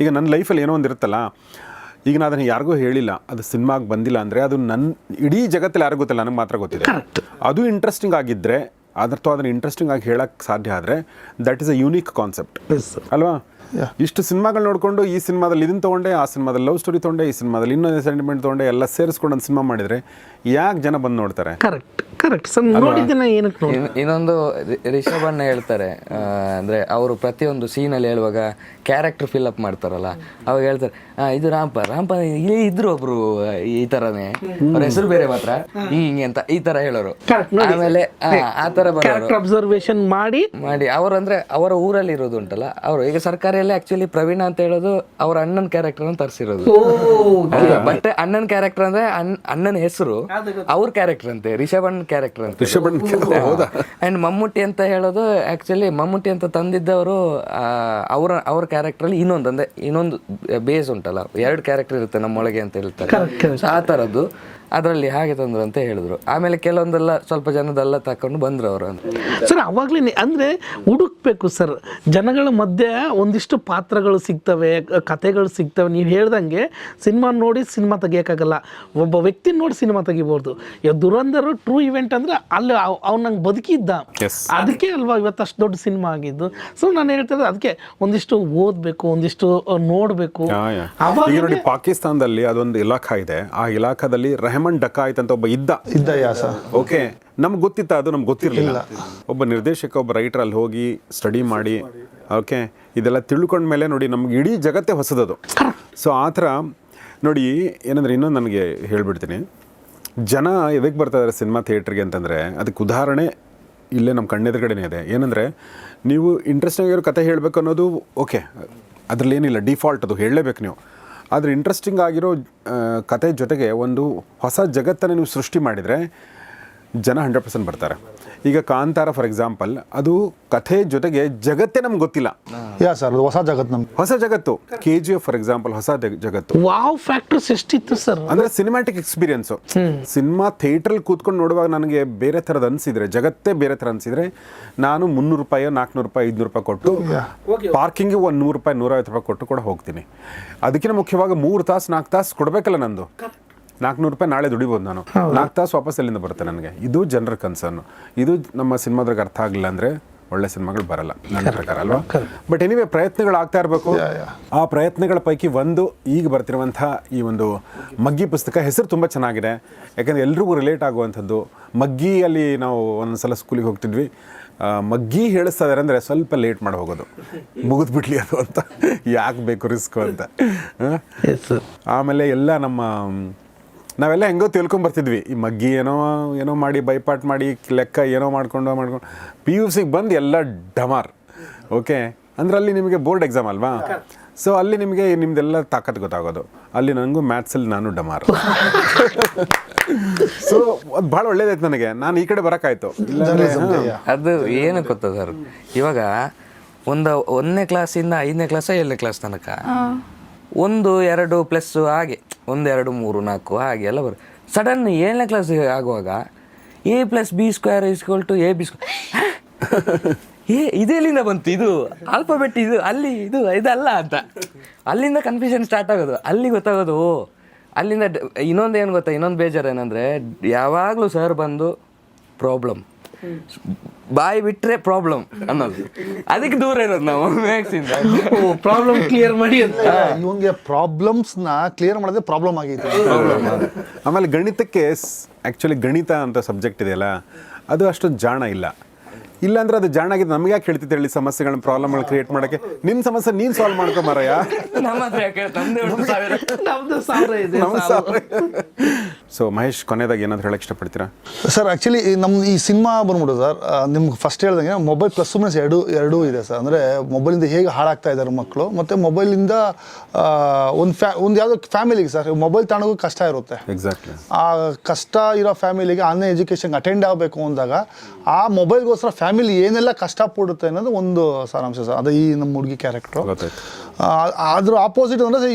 ಈಗ ನನ್ನ ಲೈಫಲ್ಲಿ ಏನೋ ಒಂದು ಇರುತ್ತಲ್ಲ ಈಗ ನಾನು ಅದನ್ನು ಯಾರಿಗೂ ಹೇಳಿಲ್ಲ ಅದು ಸಿನಿಮಾಗೆ ಬಂದಿಲ್ಲ ಅಂದರೆ ಅದು ನನ್ನ ಇಡೀ ಜಗತ್ತಲ್ಲಿ ಯಾರಿಗೂ ಗೊತ್ತಿಲ್ಲ ನನಗೆ ಮಾತ್ರ ಗೊತ್ತಿದೆ. ಅದು ಇಂಟ್ರೆಸ್ಟಿಂಗ್ ಆಗಿದ್ದರೆ ಅದ್ರ ಅದನ್ನು ಇಂಟ್ರೆಸ್ಟಿಂಗ್ ಆಗಿ ಹೇಳಕ್ಕೆ ಸಾಧ್ಯ ಆದರೆ that is a unique concept ಅಲ್ವಾ? ಇಷ್ಟು ಸಿನಿಮಾಗಳು ನೋಡಿಕೊಂಡು ಈ ಸಿನಿಮಾದಲ್ಲಿ ಇದನ್ನು ತೊಗೊಂಡೆ ಆ ಸಿನಿಮಾದಲ್ಲಿ ಲವ್ ಸ್ಟೋರಿ ತೊಗೊಂಡೆ ಈ ಸಿನಿಮಾದಲ್ಲಿ ಇನ್ನೊಂದು ಸೆಂಟಿಮೆಂಟ್ ತೊಗೊಂಡೆ ಎಲ್ಲ ಸೇರಿಸ್ಕೊಂಡು ಒಂದು ಸಿನಿಮಾ ಮಾಡಿದರೆ ಯಾಕೆ ಜನ ಬಂದು ನೋಡ್ತಾರೆ? Correct correct. ಸರ್ ನೋಡಿದ್ದೇನೆ ಏನಕ್ಕೆ ಇನ್ನೊಂದು ರಿಷಬ್ ಅಣ್ಣ ಹೇಳ್ತಾರೆ ಅಂದರೆ ಅವರು ಪ್ರತಿಯೊಂದು ಸೀನಲ್ಲಿ ಹೇಳುವಾಗ ಕ್ಯಾರೆಕ್ಟರ್ ಫಿಲ್ ಅಪ್ ಮಾಡ್ತಾರಲ್ಲ ಅವಾಗ ಹೇಳ್ತಾರೆ ಇದು ರಾಂಪ ರಾಂಪ ಇಲ್ಲಿ ಇದ್ರು ಒಬ್ರು ಈ ತರನೇ. ಅವ್ರ ಹೆಸರು ಬೇರೆ ಮಾತ್ರ ಹಿಂಗೆ ಅಂತ ಈ ತರ ಹೇಳೋರು. ಆಮೇಲೆ ಆ, ಥರ ತರ ಬರೋರು. ಅಬ್ಸರ್ವೇಷನ್ ಮಾಡಿ. ಮಾಡಿ ಅವರು ಅಂದ್ರೆ ಅವರ ಊರಲ್ಲಿ ಇರೋದು ಉಂಟಲ್ಲ ಅವರು ಈಗ ಸರ್ಕಾರಿಯಲ್ಲಿ ಆಕ್ಚುಲಿ ಪ್ರವೀಣ ಅಂತ ಹೇಳೋದು ಅವ್ರ ಅಣ್ಣನ ಕ್ಯಾರೆಕ್ಟರ್ ಅಂತ ತರಿಸಿರೋದು. ಬಟ್ ಅಣ್ಣನ ಕ್ಯಾರೆಕ್ಟರ್ ಅಂದ್ರೆ ಅಣ್ಣ- ಅಣ್ಣನ ಹೆಸರು ಅವ್ರ ಕ್ಯಾರೆಕ್ಟರ್ ಅಂತೆ ರಿಷಬ್ ಅಣ್ಣ ಕ್ಯಾರೆಕ್ಟರ್ ಅಂತ ರಿಷಬ್ ಅಂಡ್ ಮಮ್ಮೂಟಿ ಅಂತ ಹೇಳೋದು ಆಕ್ಚುಲಿ ಮಮ್ಮೂಟಿ ಅಂತ ತಂದಿದ್ದವರು ಅವರ ಅವ್ರ ಕ್ಯಾರೆಕ್ಟರ್ ಅಲ್ಲಿ ಇನ್ನೊಂದು ಅಂದ್ರೆ ಇನ್ನೊಂದು ಬೇಸ್ ಉಂಟಲ್ಲ ಎರಡು ಕ್ಯಾರೆಕ್ಟರ್ ಇರುತ್ತೆ ನಮ್ಮೊಳಗೆ ಅಂತ ಹೇಳ್ತಾರೆ. ಆ ತರದ್ದು. ಅದರಲ್ಲಿ ಹಾಗೆ ತಂದ್ರು ಅಂತ ಹೇಳಿದ್ರು. ಆಮೇಲೆ ಕೆಲವೊಂದೆಲ್ಲ ಸ್ವಲ್ಪ ಜನದೆಲ್ಲ ತಕೊಂಡು ಬಂದ್ರು ಅವರು ಅಂತ. ಸರ್ ಅವಾಗ್ಲೇ ಅಂದ್ರೆ ಹುಡುಕ್ಬೇಕು ಸರ್. ಜನಗಳ ಮಧ್ಯೆ ಒಂದಿಷ್ಟು ಪಾತ್ರಗಳು ಸಿಗ್ತವೆ ಕಥೆಗಳು ಸಿಗ್ತವೆ. ನೀವು ಹೇಳ್ದಂಗೆ ಸಿನಿಮಾ ನೋಡಿ ಸಿನಿಮಾ ತೆಗಿಯೋಕ್ಕಾಗಲ್ಲ. ಒಬ್ಬ ವ್ಯಕ್ತಿ ನೋಡಿ ಸಿನಿಮಾ ತೆಗಿಬೋದು. ದುರಂಧರು ದುರಂಧರ್ ಟ್ರೂ ಇವೆಂಟ್ ಅಂದ್ರೆ ಅಲ್ಲಿ ಅವ್ನು ನಂಗೆ ಬದುಕಿದ್ದ. Yes. ಅದಕ್ಕೆ ಅಲ್ವಾ ಇವತ್ತು ಅಷ್ಟು ದೊಡ್ಡ ಸಿನಿಮಾ ಆಗಿದ್ದು. ಸೊ ನಾನು ಹೇಳ್ತಿರೋದು ಅದಕ್ಕೆ ಒಂದಿಷ್ಟು ಓದ್ಬೇಕು ಒಂದಿಷ್ಟು ನೋಡಬೇಕು. ನೋಡಿ ಪಾಕಿಸ್ತಾನದಲ್ಲಿ ಅದೊಂದು ಇಲಾಖಾ ಇದೆ. ಆ ಇಲಾಖಾದಲ್ಲಿ ರೆಹಮಾನ್ ಡಕಾಯಿತ್ ಅಂತ ಒಬ್ಬ ಇದ್ದ. ಇದ್ದ ಯಾಸ ಓಕೆ. ನಮ್ಗೆ ಗೊತ್ತಿತ್ತ ಅದು? ನಮ್ಗೆ ಗೊತ್ತಿರಲಿಲ್ಲ. ಒಬ್ಬ ನಿರ್ದೇಶಕ ಒಬ್ಬ ರೈಟರ್ ಅಲ್ಲಿ ಹೋಗಿ ಸ್ಟಡಿ ಮಾಡಿ. ಓಕೆ. ಇದೆಲ್ಲ ತಿಳ್ಕೊಂಡ ಮೇಲೆ ನೋಡಿ ನಮ್ಗೆ ಇಡೀ ಜಗತ್ತೇ ಹೊಸದದು. ಸೊ ಆ ಥರ ನೋಡಿ ಏನಂದ್ರೆ ಇನ್ನೊಂದು ನನಗೆ ಹೇಳ್ಬಿಡ್ತೀನಿ. ಜನ ಎದಕ್ಕೆ ಬರ್ತಾ ಇದ್ದಾರೆ ಸಿನಿಮಾ ಥಿಯೇಟ್ರಿಗೆ ಅಂತಂದರೆ ಅದಕ್ಕೆ ಉದಾಹರಣೆ ಇಲ್ಲೇ ನಮ್ಮ ಕಣ್ಣೆದುರುಗಡೆನೇ ಇದೆ. ಏನಂದರೆ ನೀವು ಇಂಟ್ರೆಸ್ಟಿಂಗ್ ಆಗಿರೋ ಕತೆ ಹೇಳಬೇಕು ಅನ್ನೋದು ಓಕೆ. ಅದರಲ್ಲಿ ಏನಿಲ್ಲ ಡಿಫಾಲ್ಟ್ ಅದು. ಹೇಳಲೇಬೇಕು ನೀವು. ಆದರೆ ಇಂಟ್ರೆಸ್ಟಿಂಗ್ ಆಗಿರೋ ಕತೆ ಜೊತೆಗೆ ಒಂದು ಹೊಸ ಜಗತ್ತನ್ನು ನೀವು ಸೃಷ್ಟಿ ಮಾಡಿದರೆ ಜನ ಹಂಡ್ರೆಡ್ ಪರ್ಸೆಂಟ್ ಬರ್ತಾರೆ. ಈಗ ಕಾಂತಾರ ಫಾರ್ ಎಕ್ಸಾಂಪಲ್ ಅದು ಕಥೆ ಜೊತೆಗೆ ಜಗತ್ತೇ ನಮ್ಗೆ ಗೊತ್ತಿಲ್ಲ. ಯಾ ಸರ್ ಅದು ಹೊಸ ಜಗತ್ತು ನಮ್ಗೆ. ಹೊಸ ಜಗತ್ತು. K G F for example ಹೊಸ ಜಗ- ಜಗತ್ತು. ವಾವ್ ಫ್ಯಾಕ್ಟರ್ಸ್ ಎಷ್ಟಿತ್ತು ಸರ್? ಅಂದ್ರೆ ಸಿನಿಮ್ಯಾಟಿಕ್ ಎಕ್ಸ್ಪೀರಿಯನ್ಸ್ ಸಿನಿಮಾ ಥಿಯೇಟ್ರಲ್ಲಿ ಕೂತ್ಕೊಂಡು ನೋಡುವಾಗ ನನಗೆ ಬೇರೆ ಥರದ್ದು ಅನಿಸಿದ್ರೆ ಜಗತ್ತೇ ಬೇರೆ ಥರ ಅನಿಸಿದ್ರೆ ನಾನು ಮುನ್ನೂರು ರೂಪಾಯಿ ನಾಲ್ಕುನೂರು ರೂಪಾಯಿ ಐದುನೂರು ರೂಪಾಯಿ ಕೊಟ್ಟು ಪಾರ್ಕಿಂಗ್ಗೆ ಒಂದು ನೂರು ರೂಪಾಯಿ ನೂರೈವತ್ತು ರೂಪಾಯಿ ಕೊಟ್ಟು ಕೂಡ ಹೋಗ್ತೀನಿ. ಅದಕ್ಕಿಂತ ಮುಖ್ಯವಾಗಿ ಮೂರು ತಾಸು ನಾಲ್ಕು ತಾಸು ಕೊಡಬೇಕಲ್ಲ ನಂದು. ನಾಲ್ಕುನೂರು ರೂಪಾಯಿ ನಾಳೆ ದುಡಿಬೋದು ನಾನು. ನಾಲ್ಕು ತಾಸು ವಾಪಸ್ ಎಲ್ಲಿಂದ ಬರುತ್ತೆ ನನಗೆ? ಇದು ಜನರ ಕನ್ಸರ್ನು ಇದು ನಮ್ಮ ಸಿನಿಮಾದ್ರಾಗ ಅರ್ಥ ಆಗಲಿಲ್ಲ ಅಂದರೆ ಒಳ್ಳೆ ಸಿನಿಮಾಗಳು ಬರಲ್ಲ ನನ್ನ ಪ್ರಕಾರ ಅಲ್ವಾ? ಬಟ್ ಎನಿವೆ ಪ್ರಯತ್ನಗಳು ಆಗ್ತಾ ಇರಬೇಕು. ಆ ಪ್ರಯತ್ನಗಳ ಪೈಕಿ ಒಂದು ಈಗ ಬರ್ತಿರುವಂಥ ಈ ಒಂದು ಮಗ್ಗಿ ಪುಸ್ತಕ. ಹೆಸರು ತುಂಬ ಚೆನ್ನಾಗಿದೆ. ಯಾಕಂದರೆ ಎಲ್ರಿಗೂ ರಿಲೇಟ್ ಆಗುವಂಥದ್ದು. ಮಗ್ಗಿಯಲ್ಲಿ ನಾವು ಒಂದೊಂದ್ಸಲ ಸ್ಕೂಲಿಗೆ ಹೋಗ್ತಿದ್ವಿ. ಮಗ್ಗಿ ಹೇಳಿಸ್ತಾ ಇದಾರೆ ಅಂದರೆ ಸ್ವಲ್ಪ ಲೇಟ್ ಮಾಡಿ ಹೋಗೋದು. ಮುಗಿದು ಬಿಡ್ಲಿ ಅದು ಅಂತ. ಯಾಕೆ ಬೇಕು ರಿಸ್ಕು ಅಂತ. ಆಮೇಲೆ ಎಲ್ಲ ನಮ್ಮ ನಾವೆಲ್ಲ ಹೆಂಗೋ ತಿಳ್ಕೊಂಬರ್ತಿದ್ವಿ ಈ ಮಗ್ಗಿ ಏನೋ ಏನೋ ಮಾಡಿ ಬೈಪಾಟ್ ಮಾಡಿ ಲೆಕ್ಕ ಏನೋ ಮಾಡ್ಕೊಂಡು ಮಾಡ್ಕೊಂಡು. ಪಿ ಯು ಸಿಗೆ ಬಂದು ಎಲ್ಲ ಡಮಾರ್. ಓಕೆ ಅಂದ್ರೆ ಅಲ್ಲಿ ನಿಮಗೆ ಬೋರ್ಡ್ ಎಕ್ಸಾಮ್ ಅಲ್ವಾ? ಸೊ ಅಲ್ಲಿ ನಿಮಗೆ ನಿಮ್ದೆಲ್ಲ ತಾಕತ್ ಗೊತ್ತಾಗೋದು. ಅಲ್ಲಿ ನನಗೂ ಮ್ಯಾಥ್ಸಲ್ಲಿ ನಾನು ಡಮಾರ್. ಸೊ ಅದು ಭಾಳ ಒಳ್ಳೇದಾಯ್ತು ನನಗೆ. ನಾನು ಈ ಕಡೆ ಬರೋಕ್ಕಾಯ್ತು. ಅದು ಏನು ಗೊತ್ತ ಸರ್? ಇವಾಗ ಒಂದು ಒಂದನೇ ಕ್ಲಾಸಿಂದ ಐದನೇ ಕ್ಲಾಸ ಏಳನೇ ಕ್ಲಾಸ್ ತನಕ ಒಂದು ಎರಡು ಪ್ಲಸ್ ಹಾಗೆ. ಒಂದು ಎರಡು ಮೂರು ನಾಲ್ಕು, ಹಾಗೆ ಎಲ್ಲ ಬರು ಸಡನ್ ಏಳನೇ ಕ್ಲಾಸ್ ಆಗುವಾಗ A plus B square is equal to A B square ಏ ಇದೆಲ್ಲಿಂದ ಬಂತು? ಇದು ಆಲ್ಫಾಬೆಟ್ ಇದು, ಅಲ್ಲಿ ಇದು, ಇದಲ್ಲ ಅಂತ. ಅಲ್ಲಿಂದ ಕನ್ಫ್ಯೂಷನ್ ಸ್ಟಾರ್ಟ್ ಆಗೋದು. ಅಲ್ಲಿ ಗೊತ್ತಾಗೋದು ಅಲ್ಲಿಂದ ಇನ್ನೊಂದು ಏನು ಗೊತ್ತಾ? ಇನ್ನೊಂದು ಬೇಜಾರು ಏನಂದರೆ, ಯಾವಾಗಲೂ ಸರ್ ಬಂದು ಪ್ರಾಬ್ಲಮ್ ಬಾಯಿ ಬಿಟ್ರೆ ಪ್ರಾಬ್ಲಮ್ ಅನ್ನೋದು. ಅದಕ್ಕೆ ದೂರ ಇರೋದು ನಾವು ಮ್ಯಾಕ್ಸಿಂದ ಪ್ರಾಬ್ಲಮ್ ಕ್ಲಿಯರ್ ಮಾಡಿ ಅಂತ. ಪ್ರಾಬ್ಲಮ್ಸ್ ಪ್ರಾಬ್ಲಮ್ಸ್ನ ಕ್ಲಿಯರ್ ಮಾಡೋದೇ ಪ್ರಾಬ್ಲಮ್ ಆಗೈತೆ. ಆಮೇಲೆ ಗಣಿತಕ್ಕೆ ಆ್ಯಕ್ಚುಲಿ ಗಣಿತ ಅಂತ ಸಬ್ಜೆಕ್ಟ್ ಇದೆಯಲ್ಲ ಅದು ಅಷ್ಟೊಂದು ಜಾಣ ಇಲ್ಲ. ಇಲ್ಲಾಂದ್ರೆ ಅದು ಜಾಣ ಆಗಿದೆ ನಮ್ಗೆ ಯಾಕೆ ಹೇಳ್ತಿತ್ತು ಹೇಳಿ ಸಮಸ್ಯೆಗಳನ್ನ ಪ್ರಾಬ್ಲಮ್ ಕ್ರಿಯೇಟ್ ಮಾಡೋಕ್ಕೆ? ನಿನ್ನ ಸಮಸ್ಯೆ ನೀನು ಸಾಲ್ವ್ ನಮ್ಮ ಇದೆ ಸಾವು. ಸೊ ಮಹೇಶ್ ಕೊನೆಯದಾಗಿ ಏನಾದ್ರು ಹೇಳಕ್ಕೆ ಇಷ್ಟಪಡ್ತೀರಾ? ಸರ್ ಆ್ಯಕ್ಚುಲಿ ನಮ್ಮ ಈ ಸಿನಿಮಾ ಬಂದ್ಬಿಡು ಸರ್ ನಿಮ್ಗೆ ಫಸ್ಟ್ ಹೇಳ್ದಂಗೆ ಮೊಬೈಲ್ ಪ್ಲಸ್ ಮೈನಸ್ ಎರಡು ಎರಡೂ ಇದೆ ಸರ್ ಅಂದರೆ ಮೊಬೈಲಿಂದ ಹೇಗೆ ಹಾಳಾಗ್ತಾ ಇದ್ದಾರೆ ಮಕ್ಕಳು ಮತ್ತು ಮೊಬೈಲಿಂದ ಒಂದು ಫ್ಯಾ ಒಂದು ಯಾವುದೋ ಫ್ಯಾಮಿಲಿಗೆ ಸರ್ ಮೊಬೈಲ್ ತಗೊಂಡೋಗಿ ಕಷ್ಟ ಇರುತ್ತೆ. ಎಕ್ಸಾಕ್ಟ್ಲಿ ಆ ಕಷ್ಟ ಇರೋ ಫ್ಯಾಮಿಲಿಗೆ ಆನ್ಲೈನ್ ಎಜುಕೇಷನ್ಗೆ ಅಟೆಂಡ್ ಆಗಬೇಕು ಅಂದಾಗ ಆ ಮೊಬೈಲ್ಗೋಸ್ಕರ ಫ್ಯಾಮಿಲಿ ಏನೆಲ್ಲ ಕಷ್ಟಪಡುತ್ತೆ ಅನ್ನೋದು ಒಂದು ಸಾರಾಂಶ ಸರ್. ಅದು ಈ ನಮ್ಮ ಹುಡುಗಿ ಕ್ಯಾರೆಕ್ಟ್ರು ಆದ್ರೂ ಅದ್ರ ಆಪೋಸಿಟ್ ಅಂದ್ರೆ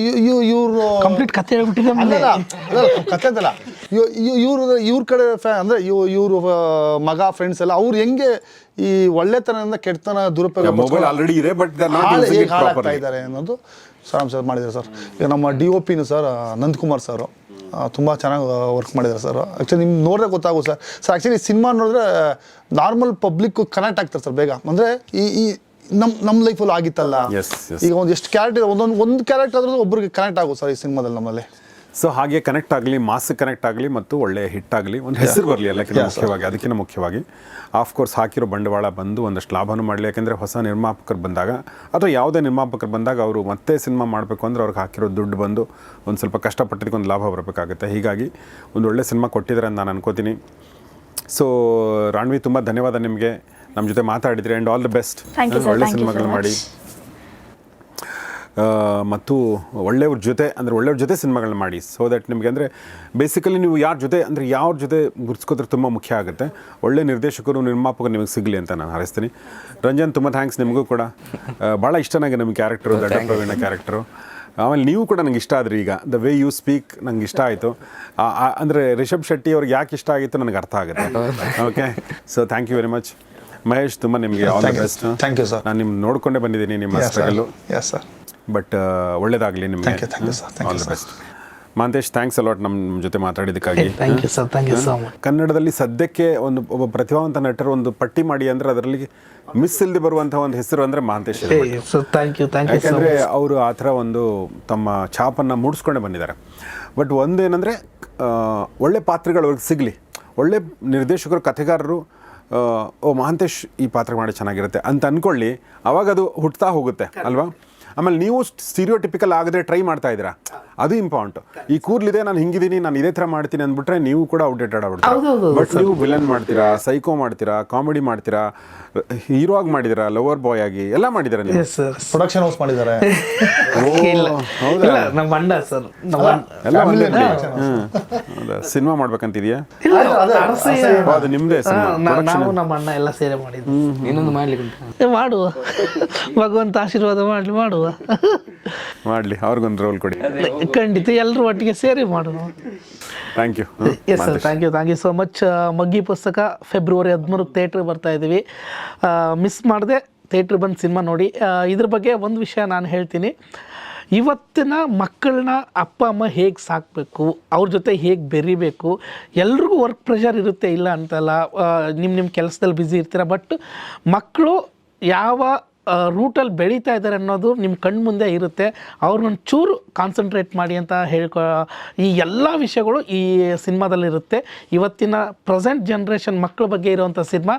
ಇವರು ಕಂಪ್ಲೀಟ್ ಕತೆ ಹೇಳ್ಬಿಟ್ಟಿದೆ ಅಲ್ಲ ಅಲ್ಲಲ್ಲ, ಕಥೆ ಅಂತಲ್ಲ. ಇವ್ರ ಇವ್ರ ಕಡೆ ಫ್ಯಾ ಅಂದರೆ ಇವರು ಮಗ ಫ್ರೆಂಡ್ಸ್ ಎಲ್ಲ ಅವ್ರು ಹೆಂಗೆ ಈ ಒಳ್ಳೆತನದಿಂದ ಕೆಟ್ಟತನ ದುರುಪಯೋಗ ಮೊಬೈಲ್ ಆಲ್ರೆಡಿ ಇದೆ ಬಟ್ ಹಾಳಾಗ್ತಾ ಇದ್ದಾರೆ ಅನ್ನೋದು ಸಾರಾಂಶ ಮಾಡಿದ್ದಾರೆ ಸರ್. ಈಗ ನಮ್ಮ ಡಿ ಒ ಪಿನು ಸರ್ ನಂದಕುಮಾರ್ ಸರ್. ತುಂಬ ಚೆನ್ನಾಗಿ ವರ್ಕ್ ಮಾಡಿದ್ದಾರೆ ಸರ್ ಆ್ಯಕ್ಚುಲಿ ನಿಮ್ಗೆ ನೋಡಿದ್ರೆ ಗೊತ್ತಾಗುತ್ತೆ ಸರ್ ಸರ್ ಆ್ಯಕ್ಚುಲಿ ಸಿನಿಮಾ ನೋಡಿದ್ರೆ ನಾರ್ಮಲ್ ಪಬ್ಲಿಕ್ಕು ಕನೆಕ್ಟ್ ಆಗ್ತಾರೆ ಸರ್ ಬೇಗ. ಅಂದರೆ ಈ ಈ ನಮ್ಮ ನಮ್ಮ ಲೈಫಲ್ಲಿ ಆಗಿತ್ತಲ್ಲ. ಈಗ ಒಂದು ಎಷ್ಟು ಕ್ಯಾರೆಕ್ಟರ್ ಒಂದೊಂದು ಒಂದು ಕ್ಯಾರೆಕ್ಟರ್ ಆದ್ರೂ ಒಬ್ರಿಗೆ ಕನೆಕ್ಟ್ ಆಗುತ್ತೆ ಸರ್ ಈ ಸಿನಿಮಾದಲ್ಲಿ ನಮ್ಮಲ್ಲಿ. ಸೊ ಹಾಗೆ ಕನೆಕ್ಟ್ ಆಗಲಿ ಮಾಸ್ ಕನೆಕ್ಟ್ ಆಗಲಿ ಮತ್ತು ಒಳ್ಳೆಯ ಹಿಟ್ ಆಗಲಿ ಒಂದು ಹೆಸರು ಬರಲಿ ಎಲ್ಲಕ್ಕಿಂತ ಮುಖ್ಯವಾಗಿ ಅದಕ್ಕಿಂತ ಮುಖ್ಯವಾಗಿ. ಆಫ್ ಕೋರ್ಸ್ ಹಾಕಿರೋ ಬಂಡವಾಳ ಬಂದು ಒಂದಷ್ಟು ಲಾಭನೂ ಮಾಡಲಿ ಯಾಕೆಂದರೆ ಹೊಸ ನಿರ್ಮಾಪಕರು ಬಂದಾಗ ಅಥವಾ ಯಾವುದೇ ನಿರ್ಮಾಪಕರು ಬಂದಾಗ ಅವರು ಮತ್ತೆ ಸಿನಿಮಾ ಮಾಡಬೇಕು ಅಂದರೆ ಅವ್ರಿಗೆ ಹಾಕಿರೋ ದುಡ್ಡು ಬಂದು ಒಂದು ಸ್ವಲ್ಪ ಕಷ್ಟಪಟ್ಟಿದ್ದಕ್ಕೆ ಒಂದು ಲಾಭ ಬರಬೇಕಾಗುತ್ತೆ. ಹೀಗಾಗಿ ಒಂದು ಒಳ್ಳೆ ಸಿನಿಮಾ ಕೊಟ್ಟಿದ್ದಾರೆ ಅಂತ ನಾನು ಅನ್ಕೋತೀನಿ. ಸೊ ರಾಣ್ವಿ ತುಂಬ ಧನ್ಯವಾದ ನಿಮಗೆ. ನಮ್ಮ ಜೊತೆ ಮಾತಾಡಿದ್ರಿ ಆ್ಯಂಡ್ ಆಲ್ ದ ಬೆಸ್ಟ್. ಒಳ್ಳೆ ಸಿನಿಮಾಗಳು ಮಾಡಿ. ಮತ್ತು ಒಳ್ಳೆಯವ್ರ ಜೊತೆ ಅಂದರೆ ಒಳ್ಳೆಯವ್ರ ಜೊತೆ ಸಿನಿಮಾಗಳನ್ನ ಮಾಡಿ. ಸೊ ದಟ್ ನಿಮಗೆ ಅಂದರೆ ಬೇಸಿಕಲಿ ನೀವು ಯಾರ ಜೊತೆ ಅಂದರೆ ಯಾರ ಜೊತೆ ಗುರ್ಸ್ಕೋದ್ರೆ ತುಂಬ ಮುಖ್ಯ ಆಗುತ್ತೆ. ಒಳ್ಳೆ ನಿರ್ದೇಶಕರು ನಿರ್ಮಾಪಕರು ನಿಮಗೆ ಸಿಗಲಿ ಅಂತ ನಾನು ಹಾರೈಸ್ತೀನಿ. ರಂಜನ್ ತುಂಬ ಥ್ಯಾಂಕ್ಸ್ ನಿಮಗೂ ಕೂಡ. ಭಾಳ ಇಷ್ಟ ನನಗೆ ನಿಮ್ಮ ಕ್ಯಾರೆಕ್ಟರು ದಡ್ಡ ಪ್ರವೀಣ ಕ್ಯಾರೆಕ್ಟರು ಆಮೇಲೆ ನೀವು ಕೂಡ ನಂಗೆ ಇಷ್ಟ ಆದ್ರಿ ಈಗ. ದ ವೇ ಯು ಸ್ಪೀಕ್ ನಂಗೆ ಇಷ್ಟ ಆಯಿತು. ಅಂದರೆ ರಿಷಬ್ ಶೆಟ್ಟಿ ಅವ್ರಿಗೆ ಯಾಕೆ ಇಷ್ಟ ಆಗಿತ್ತು ನನಗೆ ಅರ್ಥ ಆಗುತ್ತೆ. Okay so thank you very much Mahesh ತುಂಬ ನಿಮಗೆ all the. Best thank you sir ನಾನು ನಿಮ್ಮ ನೋಡ್ಕೊಂಡೇ ಬಂದಿದ್ದೀನಿ ನಿಮ್ಮ ಸ್ಟ್ರಗಲ್ ಎಸ್ ಸರ್ ಬಟ್ ಒಳ್ಳೇದಾಗಲಿ ನಿಮಗೆ. All the. Best Mantesh thanks a lot ನಮ್ಮ ಜೊತೆ ಮಾತಾಡಿದ್ದಕ್ಕಾಗಿ. Thank you sir thank you so much ಕನ್ನಡದಲ್ಲಿ ಸದ್ಯಕ್ಕೆ ಒಂದು ಒಬ್ಬ ಪ್ರತಿಭಾವಂತ ನಟರು ಒಂದು ಪಟ್ಟಿ ಮಾಡಿ ಅಂದರೆ ಅದರಲ್ಲಿ ಮಿಸ್ ಇಲ್ಲದೆ ಬರುವಂತಹ ಒಂದು ಹೆಸರು ಅಂದರೆ Mantesh thank you thank you ಯಾಕಂದರೆ ಅವರು ಆ ಥರ ಒಂದು ತಮ್ಮ ಛಾಪನ್ನು ಮೂಡಿಸ್ಕೊಂಡೇ ಬಂದಿದ್ದಾರೆ. ಬಟ್ ಒಂದೇನೆಂದರೆ ಒಳ್ಳೆ ಪಾತ್ರಗಳು ಅವ್ರಿಗೆ ಸಿಗಲಿ. ಒಳ್ಳೆ ನಿರ್ದೇಶಕರು ಕಥೆಗಾರರು ಓ ಮಹಂತೇಶ್ ಈ ಪಾತ್ರ ಮಾಡಿ ಚೆನ್ನಾಗಿರುತ್ತೆ ಅಂತ ಅಂದ್ಕೊಳ್ಳಿ ಅವಾಗ ಅದು ಹುಟ್ತಾ ಹೋಗುತ್ತೆ ಅಲ್ವಾ? ಆಮೇಲೆ ನೀವು ಸ್ಟೀರಿಯೋಟಿಪಿಕಲ್ ಆಗದೆ ಟ್ರೈ ಮಾಡ್ತಾ ಇದ್ದೀರಾ? ಅದು ಇಂಪಾರ್ಟೆಂಟ್ ಈ ಕೂರ್ಲಿದೆ ನಾನು ಹಿಂಗಿದ್ದೀನಿ ನಾನು ಇದೇ ಥರ ಮಾಡ್ತೀನಿ ಅಂದ್ಬಿಟ್ರೆ ನೀವು ಕೂಡ ಔಟ್ಡೇಟೆಡ್ ಆಗ್ಬಿಡ್ತೀರಾ? ಬಟ್ ನೀವು ವಿಲನ್ ಮಾಡ್ತೀರಾ ಸೈಕೋ ಮಾಡ್ತೀರಾ ಕಾಮಿಡಿ ಮಾಡ್ತೀರಾ ಹೀರೋ ಆಗಿ ಮಾಡಿದಿರಾ ಲವರ್ ಬಾಯ್ ಆಗಿ ಎಲ್ಲ ಮಾಡಿದ್ದೀರಾ ನೀವು? ಎಸ್ ಸರ್ ಪ್ರೊಡಕ್ಷನ್ ಹೌಸ್ ಮಾಡಿದ್ದಾರೆ. ಇಲ್ಲ. ಹೌದಾ? ಇಲ್ಲ ನಮ್ಮ ಅಣ್ಣ ಸರ್ ನಮ್ಮ ಅಣ್ಣ. ಎಲ್ಲ ಸಿನಿಮಾ ಮಾಡ್ಬೇಕಂತಿದ್ಯಾ? ಅದೇ, ನಿಮ್ದೇ ನಾವು ನಮ್ಮ ಅಣ್ಣ ಎಲ್ಲ ಸೇರಿ ಮಾಡಿದ್ವಿ ಇನ್ನೊಂದು ಮಾಡ್ಲಿಕ್ಕೆ ಮಾಡುವ. ಭಗವಂತ ಆಶೀರ್ವಾದ ಮಾಡ್ಲಿ ಮಾಡುವ. ಮಾಡ್ಲಿ ಅವ್ರಿಗೊಂದು ರೋಲ್ ಕೊಡಿ. ಖಂಡಿತ ಎಲ್ಲರೂ ಒಟ್ಟಿಗೆ ಸೇರಿ ಮಾಡುವ thank you yes sir thank you thank you so much ಮಗ್ಗಿ ಪುಸ್ತಕ ಫೆಬ್ರವರಿ ಹದಿಮೂರು ಥಿಯೇಟ್ರಿಗೆ ಬರ್ತಾ ಇದ್ದೀವಿ ಮಿಸ್ ಮಾಡದೆ ಥಿಯೇಟ್ರಿಗೆ ಬಂದು ಸಿನಿಮಾ ನೋಡಿ. ಇದ್ರ ಬಗ್ಗೆ ಒಂದು ವಿಷಯ ನಾನು ಹೇಳ್ತೀನಿ. ಇವತ್ತಿನ ಮಕ್ಕಳನ್ನ ಅಪ್ಪ ಅಮ್ಮ ಹೇಗೆ ಸಾಕಬೇಕು ಅವ್ರ ಜೊತೆ ಹೇಗೆ ಬೆರಿಬೇಕು ಎಲ್ರಿಗೂ ವರ್ಕ್ ಪ್ರೆಷರ್ ಇರುತ್ತೆ ಇಲ್ಲ ಅಂತಲ್ಲ ನಿಮ್ಮ ನಿಮ್ಮ ಕೆಲಸದಲ್ಲಿ ಬ್ಯುಸಿ ಇರ್ತೀರ ಬಟ್ ಮಕ್ಕಳು ಯಾವ ರೂಟಲ್ಲಿ ಬೆಳೀತಾ ಇದ್ದಾರೆ ಅನ್ನೋದು ನಿಮ್ಮ ಕಣ್ಣು ಮುಂದೆ ಇರುತ್ತೆ. ಅವ್ರನ್ನೊಂದು ಚೂರು ಕಾನ್ಸಂಟ್ರೇಟ್ ಮಾಡಿ ಅಂತ ಹೇಳ್ಕೊ ಈ ಎಲ್ಲ ವಿಷಯಗಳು ಈ ಸಿನಿಮಾದಲ್ಲಿರುತ್ತೆ ಇವತ್ತಿನ ಪ್ರೆಸೆಂಟ್ ಜನ್ರೇಷನ್ ಮಕ್ಕಳ ಬಗ್ಗೆ ಇರುವಂಥ ಸಿನಿಮಾ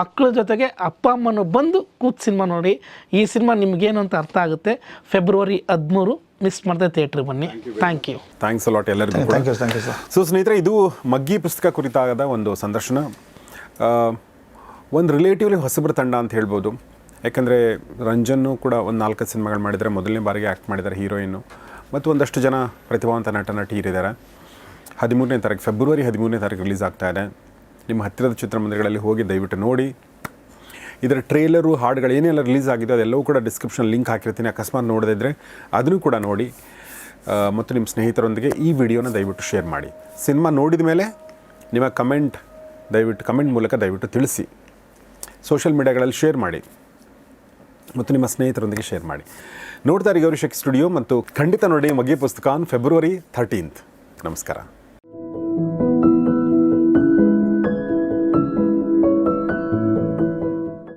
ಮಕ್ಕಳ ಜೊತೆಗೆ ಅಪ್ಪ ಅಮ್ಮನೂ ಬಂದು ಕೂತ್ ಸಿನಿಮಾ ನೋಡಿ ಈ ಸಿನಿಮಾ ನಿಮಗೇನು ಅಂತ ಅರ್ಥ ಆಗುತ್ತೆ. ಫೆಬ್ರವರಿ ಹದಿಮೂರು ಮಿಸ್ ಮಾಡದೆ ಥಿಯೇಟ್ರಿಗೆ ಬನ್ನಿ. Thank you thanks a lot ಎಲ್ಲರಿಗೂ thank you thank you sir so ಸ್ನೇಹಿತರೆ ಇದು ಮಗ್ಗಿ ಪುಸ್ತಕ ಕುರಿತಾದ ಒಂದು ಸಂದರ್ಶನ. ಒಂದು ರಿಲೇಟಿವ್ಲಿ ಹೊಸಬ್ರ ತಂಡ ಅಂತ ಹೇಳ್ಬೋದು. ಯಾಕಂದರೆ ರಂಜನ್ನು ಕೂಡ ಒಂದು ನಾಲ್ಕು ಸಿನಿಮಾಗಳು ಮಾಡಿದರೆ ಮೊದಲನೇ ಬಾರಿಗೆ ಆ್ಯಕ್ಟ್ ಮಾಡಿದ್ದಾರೆ ಹೀರೋಯಿನ್ನು ಮತ್ತು ಒಂದಷ್ಟು ಜನ ಪ್ರತಿಭಾವಂತ ನಟ ನಟಿಯರಿದ್ದಾರೆ ಹದಿಮೂರನೇ ತಾರೀಕು ಫೆಬ್ರವರಿ ಹದಿಮೂರನೇ ತಾರೀಕು ರಿಲೀಸ್ ಆಗ್ತಾ ಇದೆ. ನಿಮ್ಮ ಹತ್ತಿರದ ಚಿತ್ರಮಂದಿರಗಳಲ್ಲಿ ಹೋಗಿ ದಯವಿಟ್ಟು ನೋಡಿ. ಇದರ ಟ್ರೇಲರು ಹಾಡುಗಳು ಏನೆಲ್ಲ ರಿಲೀಸ್ ಆಗಿದೆ ಅದೆಲ್ಲವೂ ಕೂಡ ಡಿಸ್ಕ್ರಿಪ್ಷನ್ ಲಿಂಕ್ ಹಾಕಿರ್ತೀನಿ. ಅಕಸ್ಮಾತ್ ನೋಡದೇ ಇದ್ದರೆ ಅದನ್ನು ಕೂಡ ನೋಡಿ. ಮತ್ತು ನಿಮ್ಮ ಸ್ನೇಹಿತರೊಂದಿಗೆ ಈ ವಿಡಿಯೋನ ದಯವಿಟ್ಟು ಶೇರ್ ಮಾಡಿ. ಸಿನಿಮಾ ನೋಡಿದ ಮೇಲೆ ನಿಮ್ಮ ಕಮೆಂಟ್ ದಯವಿಟ್ಟು ಕಮೆಂಟ್ ಮೂಲಕ ದಯವಿಟ್ಟು ತಿಳಿಸಿ. ಸೋಷಿಯಲ್ ಮೀಡಿಯಾಗಳಲ್ಲಿ ಶೇರ್ ಮಾಡಿ. ಮತ್ತು ನಿಮ್ಮ ಸ್ನೇಹಿತರೊಂದಿಗೆ ಶೇರ್ ಮಾಡಿ. ನೋಡ್ತಾರೆ ಗೌರಿ ಶೆಕ್ ಸ್ಟುಡಿಯೋ ಮತ್ತು ಖಂಡಿತ ನೋಡಿ ಮಗೆ ಪುಸ್ತಕ ಆನ್ ಫೆಬ್ರವರಿ ಥರ್ಟೀನ್ತ್ ನಮಸ್ಕಾರ.